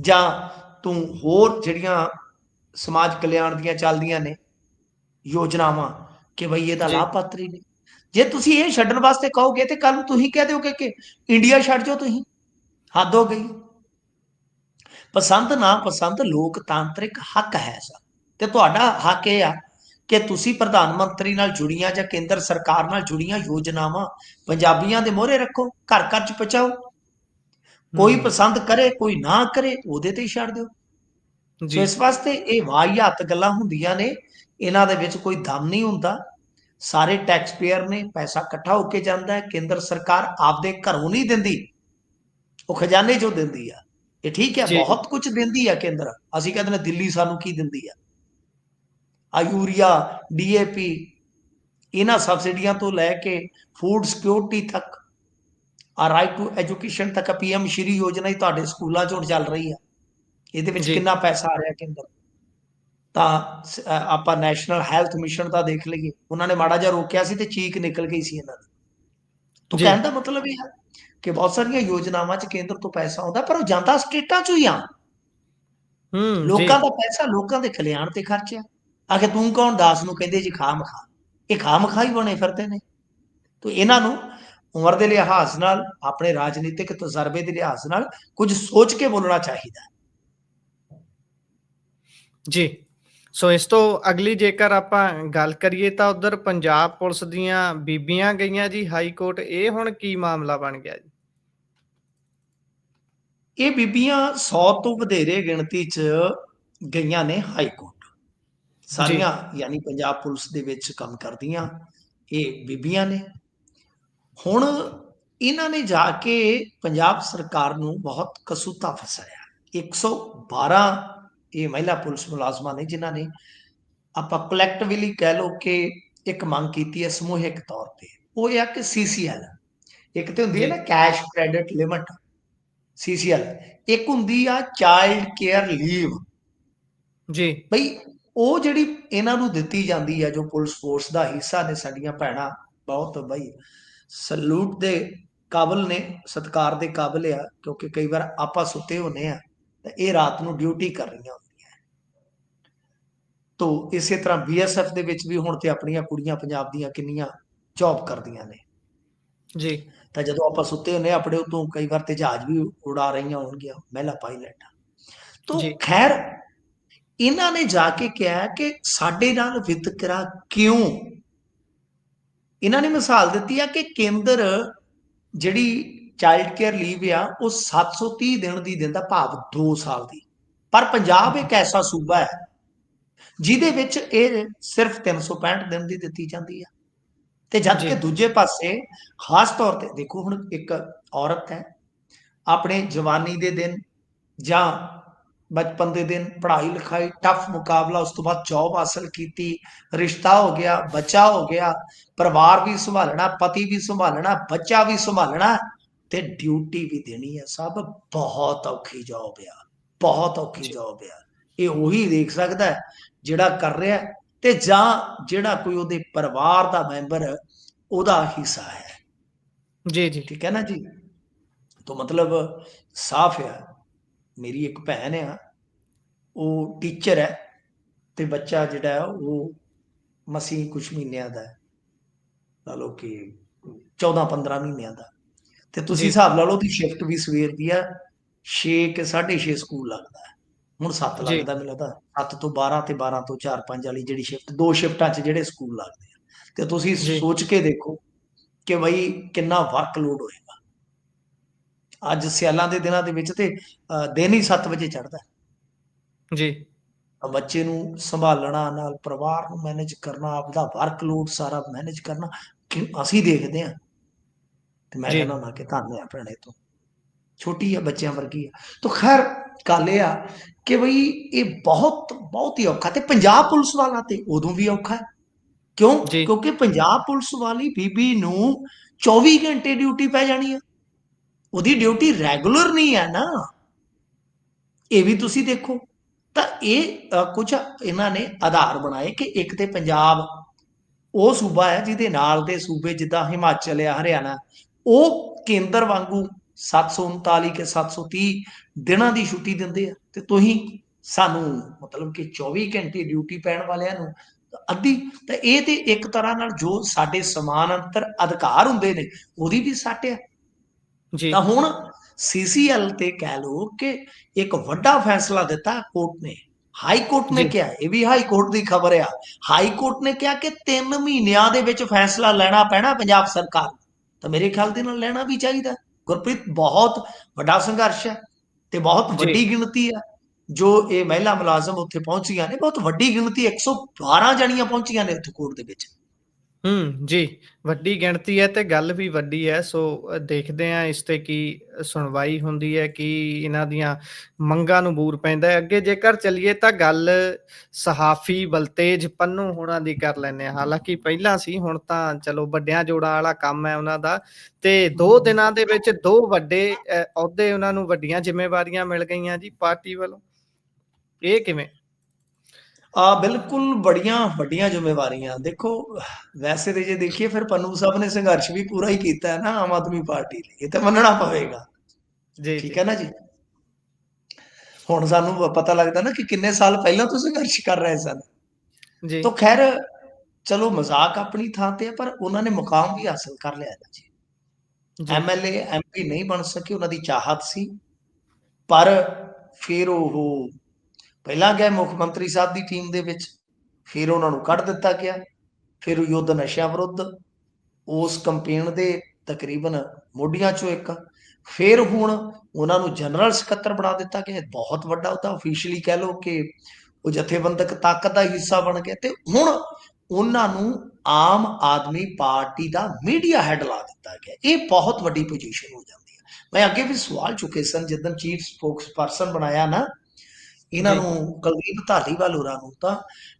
ਜਾਂ ਤੂੰ ਹੋਰ ਜਿਹੜੀਆਂ ਸਮਾਜ ਕਲਿਆਣ ਦੀਆਂ ਚੱਲਦੀਆਂ ਨੇ ਯੋਜਨਾਵਾਂ ਕਿ ਬਈ ਇਹਦਾ। ਲਾਭਪਾਤਰੀ ਨੇ। ਜੇ ਤੁਸੀਂ ਇਹ ਛੱਡਣ ਵਾਸਤੇ ਕਹੋਗੇ ਤੇ ਕੱਲ ਨੂੰ ਤੁਸੀਂ ਕਹਿ ਦਿਓਗੇ ਕਿ ਇੰਡੀਆ ਛੱਡ ਜਾਓ ਤੁਸੀਂ। ਹੱਦ ਹੋ ਗਈ। ਪਸੰਦ ਨਾ ਪਸੰਦ ਲੋਕਤਾਂਤਰਿਕ ਹੱਕ ਹੈ ਸਰ। ਤੇ ਤੁਹਾਡਾ ਹੱਕ ਇਹ ਆ ਕਿ ਤੁਸੀਂ ਪ੍ਰਧਾਨ ਮੰਤਰੀ ਨਾਲ ਜੁੜੀਆਂ ਜਾਂ ਕੇਂਦਰ ਸਰਕਾਰ ਨਾਲ ਜੁੜੀਆਂ ਯੋਜਨਾਵਾਂ ਪੰਜਾਬੀਆਂ ਦੇ ਮੋਹਰੇ ਰੱਖੋ ਘਰ ਘਰ ਚ ਪਹੁੰਚਾਓ। ਕੋਈ ਪਸੰਦ ਕਰੇ ਕੋਈ ਨਾ ਕਰੇ ਉਹਦੇ ਤੇ ਹੀ ਛੱਡ ਦਿਓ। ਜੀ। ਇਸ ਵਾਸਤੇ ਇਹ ਵਾਹਿਯਾਤ ਗੱਲਾਂ ਹੁੰਦੀਆਂ ਨੇ ਇਹਨਾਂ ਦੇ ਵਿੱਚ ਕੋਈ ਦਮ ਨਹੀਂ ਹੁੰਦਾ। ਸਾਰੇ ਟੈਕਸ ਪੇਅਰ ਨੇ ਪੈਸਾ ਇਕੱਠਾ ਹੋ ਕੇ ਜਾਂਦਾ ਹੈ ਕੇਂਦਰ ਸਰਕਾਰ ਆਪਦੇ ਘਰੋਂ ਨਹੀਂ ਦਿੰਦੀ ਉਹ ਖਜ਼ਾਨੇ ਚੋਂ ਦਿੰਦੀ ਆ। ਇਹ ਠੀਕ ਹੈ। ਬਹੁਤ ਕੁਝ ਦਿੰਦੀ ਆ ਕੇਂਦਰ। ਅਸੀਂ ਕਹਿੰਦੇ ਨੇ ਦਿੱਲੀ ਸਾਨੂੰ ਕੀ ਦਿੰਦੀ ਆ? ਆ ਯੂਰੀਆ ਡੀਏਪੀ ਇਹਨਾਂ ਸਬਸਿਡੀਆਂ ਤੋਂ ਲੈ ਕੇ ਫੂਡ ਸਿਕਿਉਰਿਟੀ ਤੱਕ ਆ ਰਾਈਟ ਟੂ ਐਜੂਕੇਸ਼ਨ ਤੱਕ ਪੀਐਮ ਸ਼੍ਰੀ ਯੋਜਨਾ ਹੀ ਤੁਹਾਡੇ ਸਕੂਲਾਂ 'ਚ ਚੱਲ ਰਹੀ ਆ। ਇਹਦੇ ਵਿੱਚ। ਕਿੰਨਾ ਪੈਸਾ ਆ ਰਿਹਾ ਕੇਂਦਰ? ਤਾਂ ਆਪਾਂ ਨੈਸ਼ਨਲ ਹੈਲਥ ਮਿਸ਼ਨ ਦਾ ਦੇਖ ਲਈਏ। ਉਹਨਾਂ ਨੇ ਮਾੜਾ ਜਿਹਾ ਰੋਕਿਆ ਸੀ ਤੇ ਚੀਕ ਨਿਕਲ ਗਈ ਸੀ ਇਹਨਾਂ ਦੀ। ਤੋਂ। ਕਹਿਣ ਦਾ ਮਤਲਬ ਇਹ ਹੈ। ਕਿ ਬਹੁਤ ਸਾਰੀਆਂ ਯੋਜਨਾਵਾਂ 'ਚ ਕੇਂਦਰ ਤੋਂ ਪੈਸਾ ਆਉਂਦਾ ਪਰ ਉਹ ਜਾਂਦਾ ਸਟੇਟਾਂ 'ਚੋਂ ਹੀ ਆ। ਹੂੰ ਲੋਕਾਂ ਦਾ ਪੈਸਾ ਲੋਕਾਂ ਦੇ ਕਲਿਆਣ ਤੇ ਖਰਚਿਆ। ਆਖੇ ਤੂੰ ਕੌਣ? ਦਾਸ ਨੂੰ ਕਹਿੰਦੇ ਜੀ ਖਾਮ ਖਾ ਇਹ ਖਾਮ ਖਾ ਹੀ ਬਣੇ ਫਿਰਦੇ ਨੇ। ਤੋ ਇਹਨਾਂ ਨੂੰ ਉਮਰ ਦੇ ਲਿਹਾਜ਼ ਨਾਲ ਆਪਣੇ ਰਾਜਨੀਤਿਕ ਤਜਰਬੇ ਦੇ ਲਿਹਾਜ਼ ਨਾਲ ਕੁਝ ਸੋਚ ਕੇ ਬੋਲਣਾ ਚਾਹੀਦਾ। ਜੀ। ਸੋ ਇਸ ਤੋਂ ਅਗਲੀ ਜੇਕਰ ਆਪਾਂ ਗੱਲ ਕਰੀਏ ਤਾਂ ਉਧਰ ਪੰਜਾਬ ਪੁਲਿਸ ਦੀਆਂ ਬੀਬੀਆਂ ਗਈਆਂ ਜੀ ਹਾਈ ਕੋਰਟ। ਇਹ ਹੁਣ ਕੀ ਮਾਮਲਾ ਬਣ ਗਿਆ ਜੀ? ਇਹ ਬੀਬੀਆਂ 100 ਤੋਂ ਵਧੇਰੇ ਗਿਣਤੀ 'ਚ ਗਈਆਂ ਨੇ ਹਾਈ ਕੋਰਟ। ਸਾਰੀਆਂ ਯਾਨੀ ਪੰਜਾਬ ਪੁਲਿਸ ਦੇ ਵਿੱਚ ਕੰਮ ਕਰਦੀਆਂ ਇਹ ਬੀਬੀਆਂ ਨੇ। ਹੁਣ ਇਹਨਾਂ ਨੇ ਜਾ ਕੇ ਪੰਜਾਬ ਸਰਕਾਰ ਨੂੰ ਬਹੁਤ ਕਸੂਤਾ ਫਸਾਇਆ। 112 ਇਹ ਮਹਿਲਾ ਪੁਲਿਸ ਮੁਲਾਜ਼ਮਾਂ ਨੇ ਜਿਨ੍ਹਾਂ ਨੇ ਆਪਾਂ ਕਲੈਕਟਿਵਲੀ ਕਹਿ ਲਓ ਕਿ ਇੱਕ ਮੰਗ ਕੀਤੀ ਹੈ ਸਮੂਹਿਕ ਤੌਰ ਤੇ। ਉਹ ਇਹ ਆ ਕਿ ਸੀਸੀਐਲ ਇੱਕ ਤੇ ਹੁੰਦੀ ਹੈ ਨਾ ਕੈਸ਼ ਕ੍ਰੈਡਿਟ ਲਿਮਟ ਸੀਸੀਐਲ। ਇੱਕ ਹੁੰਦੀ ਆ ਚਾਈਲਡ ਕੇਅਰ ਲੀਵ ਜੀ। ਬਈ ਉਹ ਜਿਹੜੀ ਇਹਨਾਂ ਨੂੰ ਦਿੱਤੀ ਜਾਂਦੀ ਹੈ ਜੋ ਪੁਲਿਸ ਫੋਰਸ ਦਾ ਹਿੱਸਾ ਨੇ ਸਾਡੀਆਂ ਭੈਣਾਂ ਬਹੁਤ ਬਈ ਸਲੂਟ ਦੇ ਕਾਬਲ ਨੇ ਸਤਕਾਰ ਦੇ ਕਾਬਲ ਆ ਕਿਉਂਕਿ ਕਈ ਵਾਰ ਆਪਾਂ ਸੁੱਤੇ ਹੁੰਨੇ ਆ ਤਾਂ ਇਹ ਰਾਤ ਨੂੰ ਡਿਊਟੀ ਕਰ ਰਹੀਆਂ ਹੁੰਦੀਆਂ ਤੋ ਇਸੇ ਤਰ੍ਹਾਂ ਬੀਐਸਐਫ ਦੇ ਵਿੱਚ ਵੀ ਹੁਣ ਤੇ ਆਪਣੀਆਂ ਕੁੜੀਆਂ ਪੰਜਾਬ ਦੀਆਂ ਕਿੰਨੀਆਂ ਜੌਬ ਕਰਦੀਆਂ ਨੇ। ਜੀ। ਤਾਂ ਜਦੋਂ ਆਪਾਂ ਸੁੱਤੇ ਹੁੰਨੇ ਆਪਣੇ ਉਤੋਂ ਕਈ ਵਾਰ ਤੇ ਜਹਾਜ਼ ਵੀ ਉਡਾ ਰਹੀਆਂ ਹੋਣਗੀਆਂ ਮਹਿਲਾ ਪਾਇਲਟ। ਤੋ। ਖੈਰ ਇਹਨਾਂ ਨੇ ਜਾ ਕੇ ਕਿਹਾ ਕਿ ਸਾਡੇ ਨਾਲ ਵਿਤਕਰਾ ਕਿਉਂ? ਇਹਨਾਂ ਨੇ ਮਿਸਾਲ ਦਿੱਤੀ ਆ ਕਿ ਕੇਂਦਰ ਜਿਹੜੀ ਚਾਈਲਡ ਕੇਅਰ ਲੀਵ ਆ ਉਹ 730 ਦਿਨ ਦੀ ਦਿੰਦਾ ਭਾਵ 2 ਸਾਲ ਦੀ। ਪਰ ਪੰਜਾਬ ਇੱਕ ਐਸਾ ਸੂਬਾ ਹੈ ਜਿਹਦੇ ਵਿੱਚ ਇਹ ਸਿਰਫ 365 ਦਿਨ ਦੀ ਦਿੱਤੀ ਜਾਂਦੀ ਆ। ਤੇ ਜਦ। ਕਿ ਦੂਜੇ ਪਾਸੇ ਖਾਸ ਤੌਰ ਤੇ ਦੇਖੋ ਹੁਣ ਇੱਕ ਔਰਤ ਹੈ ਆਪਣੇ ਜਵਾਨੀ ਦੇ ਦਿਨ ਜਾਂ ਬਚਪਨ ਦੇ ਦਿਨ ਪੜ੍ਹਾਈ ਲਿਖਾਈ ਟਫ ਮੁਕਾਬਲਾ ਉਸ ਤੋਂ ਬਾਅਦ ਜੌਬ ਹਾਸਲ ਕੀਤੀ ਰਿਸ਼ਤਾ ਹੋ ਗਿਆ ਬੱਚਾ ਹੋ ਗਿਆ ਪਰਿਵਾਰ ਵੀ ਸੰਭਾਲਣਾ ਪਤੀ ਵੀ ਸੰਭਾਲਣਾ ਬੱਚਾ ਵੀ ਸੰਭਾਲਣਾ ਤੇ ਡਿਊਟੀ ਵੀ ਦੇਣੀ ਹੈ ਸਭ ਬਹੁਤ ਔਖੀ ਜੌਬ ਆ ਬਹੁਤ ਔਖੀ। ਜੌਬ ਆ ਇਹ ਉਹੀ ਦੇਖ ਸਕਦਾ ਜਿਹੜਾ ਕਰ ਰਿਹਾ ਤੇ ਜਾਂ ਜਿਹੜਾ ਕੋਈ ਉਹਦੇ ਪਰਿਵਾਰ ਦਾ ਮੈਂਬਰ ਉਹਦਾ ਹਿੱਸਾ ਹੈ। ਜੀ ਜੀ। ਠੀਕ ਹੈ ਨਾ ਜੀ? ਤਾਂ ਮਤਲਬ ਸਾਫ਼ ਹੈ। ਮੇਰੀ ਇੱਕ ਭੈਣ ਆ ਉਹ ਟੀਚਰ ਹੈ ਤੇ ਬੱਚਾ ਜਿਹੜਾ ਉਹ ਮਸੀਂ ਕੁਝ ਮਹੀਨਿਆਂ ਦਾ ਲਾ ਲਓ ਕਿ 14 15 ਮਹੀਨਿਆਂ ਦਾ। ਤੇ ਤੁਸੀਂ। ਹਿਸਾਬ ਲਾ ਲਓ ਉਹਦੀ ਸ਼ਿਫਟ ਵੀ ਸਵੇਰ ਦੀ ਆ 6 ਕਿ 6:30 ਸਕੂਲ ਲੱਗਦਾ ਹੈ। ਹੁਣ 7 ਜੀ। ਲੱਗਦਾ ਮੈਨੂੰ ਲੱਗਦਾ 7 ਤੋਂ 12 ਤੇ 12 ਤੋਂ 4 5 ਵਾਲੀ ਜਿਹੜੀ ਸ਼ਿਫਟ ਦੋ ਸ਼ਿਫਟਾਂ 'ਚ ਜਿਹੜੇ ਸਕੂਲ ਲੱਗਦੇ ਆ। ਤੇ ਤੁਸੀਂ ਜੀ। ਸੋਚ ਕੇ ਦੇਖੋ ਕਿ ਬਈ ਕਿੰਨਾ ਵਰਕਲੋਡ ਹੋਏਗਾ। ਅੱਜ ਸਿਆਲਾਂ ਦੇ ਦਿਨਾਂ ਦੇ ਵਿੱਚ ਤੇ ਦਿਨ ਹੀ 7 ਵਜੇ ਚੜਦਾ ਜੀ। ਬੱਚੇ ਨੂੰ ਸੰਭਾਲਣਾ ਨਾਲ ਪਰਿਵਾਰ ਨੂੰ ਮੈਨੇਜ ਕਰਨਾ ਆਪਦਾ ਵਰਕਲੋਡ ਸਾਰਾ ਮੈਨੇਜ ਕਰਨਾ ਕਿ ਅਸੀਂ ਦੇਖਦੇ ਹਾਂ। ਤੇ ਮੈਂ ਜੀ। ਕਹਿੰਦਾ ਨਾ ਕਿ ਧੰਨ ਭੈਣੇ ਤੋਂ। ਛੋਟੀ ਆ ਬੱਚਿਆਂ ਵਰਗੀ ਆ। ਤਾਂ ਖੈਰ ਗੱਲ ਇਹ ਆ ਕਿ ਬਈ ਇਹ ਬਹੁਤ ਬਹੁਤ ਹੀ ਔਖਾ ਤੇ ਪੰਜਾਬ ਪੁਲਿਸ ਵਾਲਾ ਤੇ ਉਦੋਂ ਵੀ ਔਖਾ ਹੈ। ਕਿਉਂ। ਕਿਉਂਕਿ ਪੰਜਾਬ ਪੁਲਿਸ ਵਾਲੀ ਬੀਬੀ ਨੂੰ 24 ਘੰਟੇ ਡਿਊਟੀ ਪੈ ਜਾਣੀ ਆ ਉਹਦੀ ਡਿਊਟੀ ਰੈਗੂਲਰ ਨਹੀਂ ਹੈ ਨਾ। ਇਹ ਵੀ ਤੁਸੀਂ ਦੇਖੋ। ਤਾਂ ਇਹ ਕੁਝ ਇਹਨਾਂ ਨੇ ਆਧਾਰ ਬਣਾਏ ਕਿ ਇੱਕ ਤੇ ਪੰਜਾਬ ਉਹ ਸੂਬਾ ਹੈ ਜਿਹਦੇ ਨਾਲ ਦੇ ਸੂਬੇ ਜਿੱਦਾਂ ਹਿਮਾਚਲ ਆ ਹਰਿਆਣਾ ਉਹ ਕੇਂਦਰ ਵਾਂਗੂ 739 ਕੇ 730 ਦਿਨਾਂ ਦੀ ਛੁੱਟੀ ਦਿੰਦੇ ਆ ਤੇ ਤੁਸੀਂ ਸਾਨੂੰ ਮਤਲਬ ਕਿ 24 ਘੰਟੇ ਡਿਊਟੀ ਪੈਣ ਵਾਲਿਆਂ ਨੂੰ ਅੱਧੀ ਤਾਂ ਇਹ ਤੇ ਇੱਕ ਤਰ੍ਹਾਂ ਨਾਲ ਜੋ ਸਾਡੇ ਸਮਾਨਾਂਤਰ ਅਧਿਕਾਰ ਹੁੰਦੇ ਨੇ ਉਹਦੀ ਵੀ ਸੱਟ ਆ ਜੀ ਤਾਂ ਹੁਣ ਸੀਸੀਐਲ ਤੇ ਕਹਿ ਲਓ ਕਿ ਇੱਕ ਵੱਡਾ ਫੈਸਲਾ ਦਿੱਤਾ ਕੋਰਟ ਨੇ ਹਾਈ ਕੋਰਟ ਨੇ। ਕਿਹਾ ਇਹ ਵੀ ਹਾਈ ਕੋਰਟ ਦੀ ਖਬਰ ਆ ਹਾਈ ਕੋਰਟ ਨੇ ਕਿਹਾ ਕਿ 3 ਮਹੀਨਿਆਂ ਦੇ ਵਿੱਚ ਫੈਸਲਾ ਲੈਣਾ ਪੈਣਾ ਪੰਜਾਬ ਸਰਕਾਰ। ਤਾਂ ਮੇਰੇ ਖਿਆਲ ਦੇ ਨਾਲ ਲੈਣਾ ਵੀ ਚਾਹੀਦਾ ਗੁਰਪ੍ਰੀਤ ਬਹੁਤ ਵੱਡਾ ਸੰਘਰਸ਼ ਹੈ ਤੇ ਬਹੁਤ। ਵੱਡੀ ਗਿਣਤੀ ਆ ਜੋ ਇਹ ਮਹਿਲਾ ਮੁਲਾਜ਼ਮ ਉੱਥੇ ਪਹੁੰਚੀਆਂ ਨੇ ਬਹੁਤ ਵੱਡੀ ਗਿਣਤੀ 112 ਜਣੀਆਂ ਪਹੁੰਚੀਆਂ ਨੇ ਉੱਥੇ ਕੋਰਟ ਦੇ ਵਿੱਚ ਹੂੰ ਜੀ ਵੱਡੀ ਗਿਣਤੀ ਹੈ ਤੇ ਗੱਲ ਵੀ ਵੱਡੀ ਹੈ ਸੋ ਅ, ਦੇਖਦੇ ਆ ਇਸ ਤੇ ਕੀ ਸੁਣਵਾਈ ਹੁੰਦੀ ਹੈ ਕੀ ਇਹਨਾਂ ਦੀਆਂ ਮੰਗਾਂ ਨੂੰ ਬੂਰ ਪੈਂਦਾ ਹੈ। ਅੱਗੇ ਜੇਕਰ ਚੱਲੀਏ ਤਾਂ ਗੱਲ ਸਹਾਫੀ ਬਲਤੇਜ ਪੰਨੂ ਹੋਣਾ ਦੀ ਕਰ ਲੈਨੇ ਆ ਹਾਲਾਂਕਿ ਪਹਿਲਾਂ ਸੀ ਹੁਣ ਤਾਂ ਚਲੋ ਵੱਡਿਆਂ ਜੋੜਾਂ ਵਾਲਾ ਕੰਮ ਹੈ ਉਹਨਾਂ ਦਾ ਤੇ ਦੋ ਦਿਨਾਂ ਦੇ ਵਿੱਚ ਦੋ ਵੱਡੇ ਅ, ਅਹੁਦੇ ਉਹਨਾਂ ਨੂੰ ਵੱਡੀਆਂ ਜ਼ਿੰਮੇਵਾਰੀਆਂ ਮਿਲ ਗਈਆਂ ਜੀ ਪਾਰਟੀ ਵੱਲੋਂ। ਇਹ ਕਿਵੇਂ? ਆ ਬਿਲਕੁਲ ਬੜੀਆਂ ਵੱਡੀਆਂ ਜ਼ਿੰਮੇਵਾਰੀਆਂ। ਦੇਖੋ ਵੈਸੇ ਤੇ ਜੇ ਦੇਖੀਏ ਫਿਰ ਪੰਨੂ ਸਾਹਿਬ ਨੇ ਸੰਘਰਸ਼ ਵੀ ਪੂਰਾ ਹੀ ਕੀਤਾ ਹੈ ਨਾ ਆਮ ਆਦਮੀ ਪਾਰਟੀ ਲਈ। ਇਹ ਤਾਂ ਮੰਨਣਾ ਪਵੇਗਾ। ਜੀ ਠੀਕ ਹੈ ਨਾ ਜੀ? ਹੁਣ ਸਾਨੂੰ ਪਤਾ ਲੱਗਦਾ ਨਾ ਕਿ ਕਿੰਨੇ ਸਾਲ ਪਹਿਲਾਂ ਤੋਂ ਸੰਘਰਸ਼ ਕਰ ਰਹੇ ਸਨ। ਜੀ। ਤਾਂ ਖੈਰ ਚਲੋ ਮਜ਼ਾਕ ਆਪਣੀ ਥਾਂ ਤੇ ਹੈ ਪਰ ਉਹਨਾਂ ਨੇ ਮੁਕਾਮ ਵੀ ਹਾਸਲ ਕਰ ਲਿਆ ਹੈ ਜੀ। ਜੀ। ਐਮਐਲਏ ਐਮਪੀ ਨਹੀਂ ਬਣ ਸਕੇ ਉਹਨਾਂ ਦੀ ਚਾਹਤ ਸੀ। ਪਰ ਫਿਰ ਉਹ ਪਹਿਲਾਂ ਗਏ ਮੁੱਖ ਮੰਤਰੀ ਸਾਹਿਬ ਦੀ ਟੀਮ ਦੇ ਵਿੱਚ, ਫਿਰ ਉਹਨਾਂ ਨੂੰ ਕੱਢ ਦਿੱਤਾ ਗਿਆ, ਫਿਰ ਯੁੱਧ ਨਸ਼ਿਆਂ ਵਿਰੁੱਧ, ਉਸ ਕੰਪੇਨ ਦੇ ਤਕਰੀਬਨ ਮੋਢੀਆਂ ਚੋਂ ਇੱਕ, ਫਿਰ ਹੁਣ ਉਹਨਾਂ ਨੂੰ ਜਨਰਲ ਸਕੱਤਰ ਬਣਾ ਦਿੱਤਾ ਗਿਆ ਬਹੁਤ ਵੱਡਾ ਉਹਦਾ ਅਫੀਸ਼ੀਅਲੀ ਕਹਿ ਲਓ ਕਿ ਉਹ ਜਥੇਬੰਦਕ ਤਾਕਤ ਦਾ ਹਿੱਸਾ ਬਣ ਗਿਆ ਤੇ ਹੁਣ ਉਹਨਾਂ ਨੂੰ ਆਮ ਆਦਮੀ ਪਾਰਟੀ ਦਾ ਮੀਡੀਆ ਹੈਡ ਲਾ ਦਿੱਤਾ ਗਿਆ। ਇਹ ਬਹੁਤ ਵੱਡੀ ਪੋਜੀਸ਼ਨ ਹੋ ਜਾਂਦੀ ਹੈ। ਮੈਂ ਅੱਗੇ ਵੀ ਸਵਾਲ ਚੁੱਕੇ ਸਨ ਜਦੋਂ ਚੀਫ ਸਪੋਕਸਪਰਸਨ ਬਣਾਇਆ ਨਾ ਇਹਨਾਂ ਜੀ। ਨੂੰ ਕੁਲਦੀਪ ਧਾਲੀਵਾਲ ਹੋਰਾਂ ਨੂੰ ਤਾਂ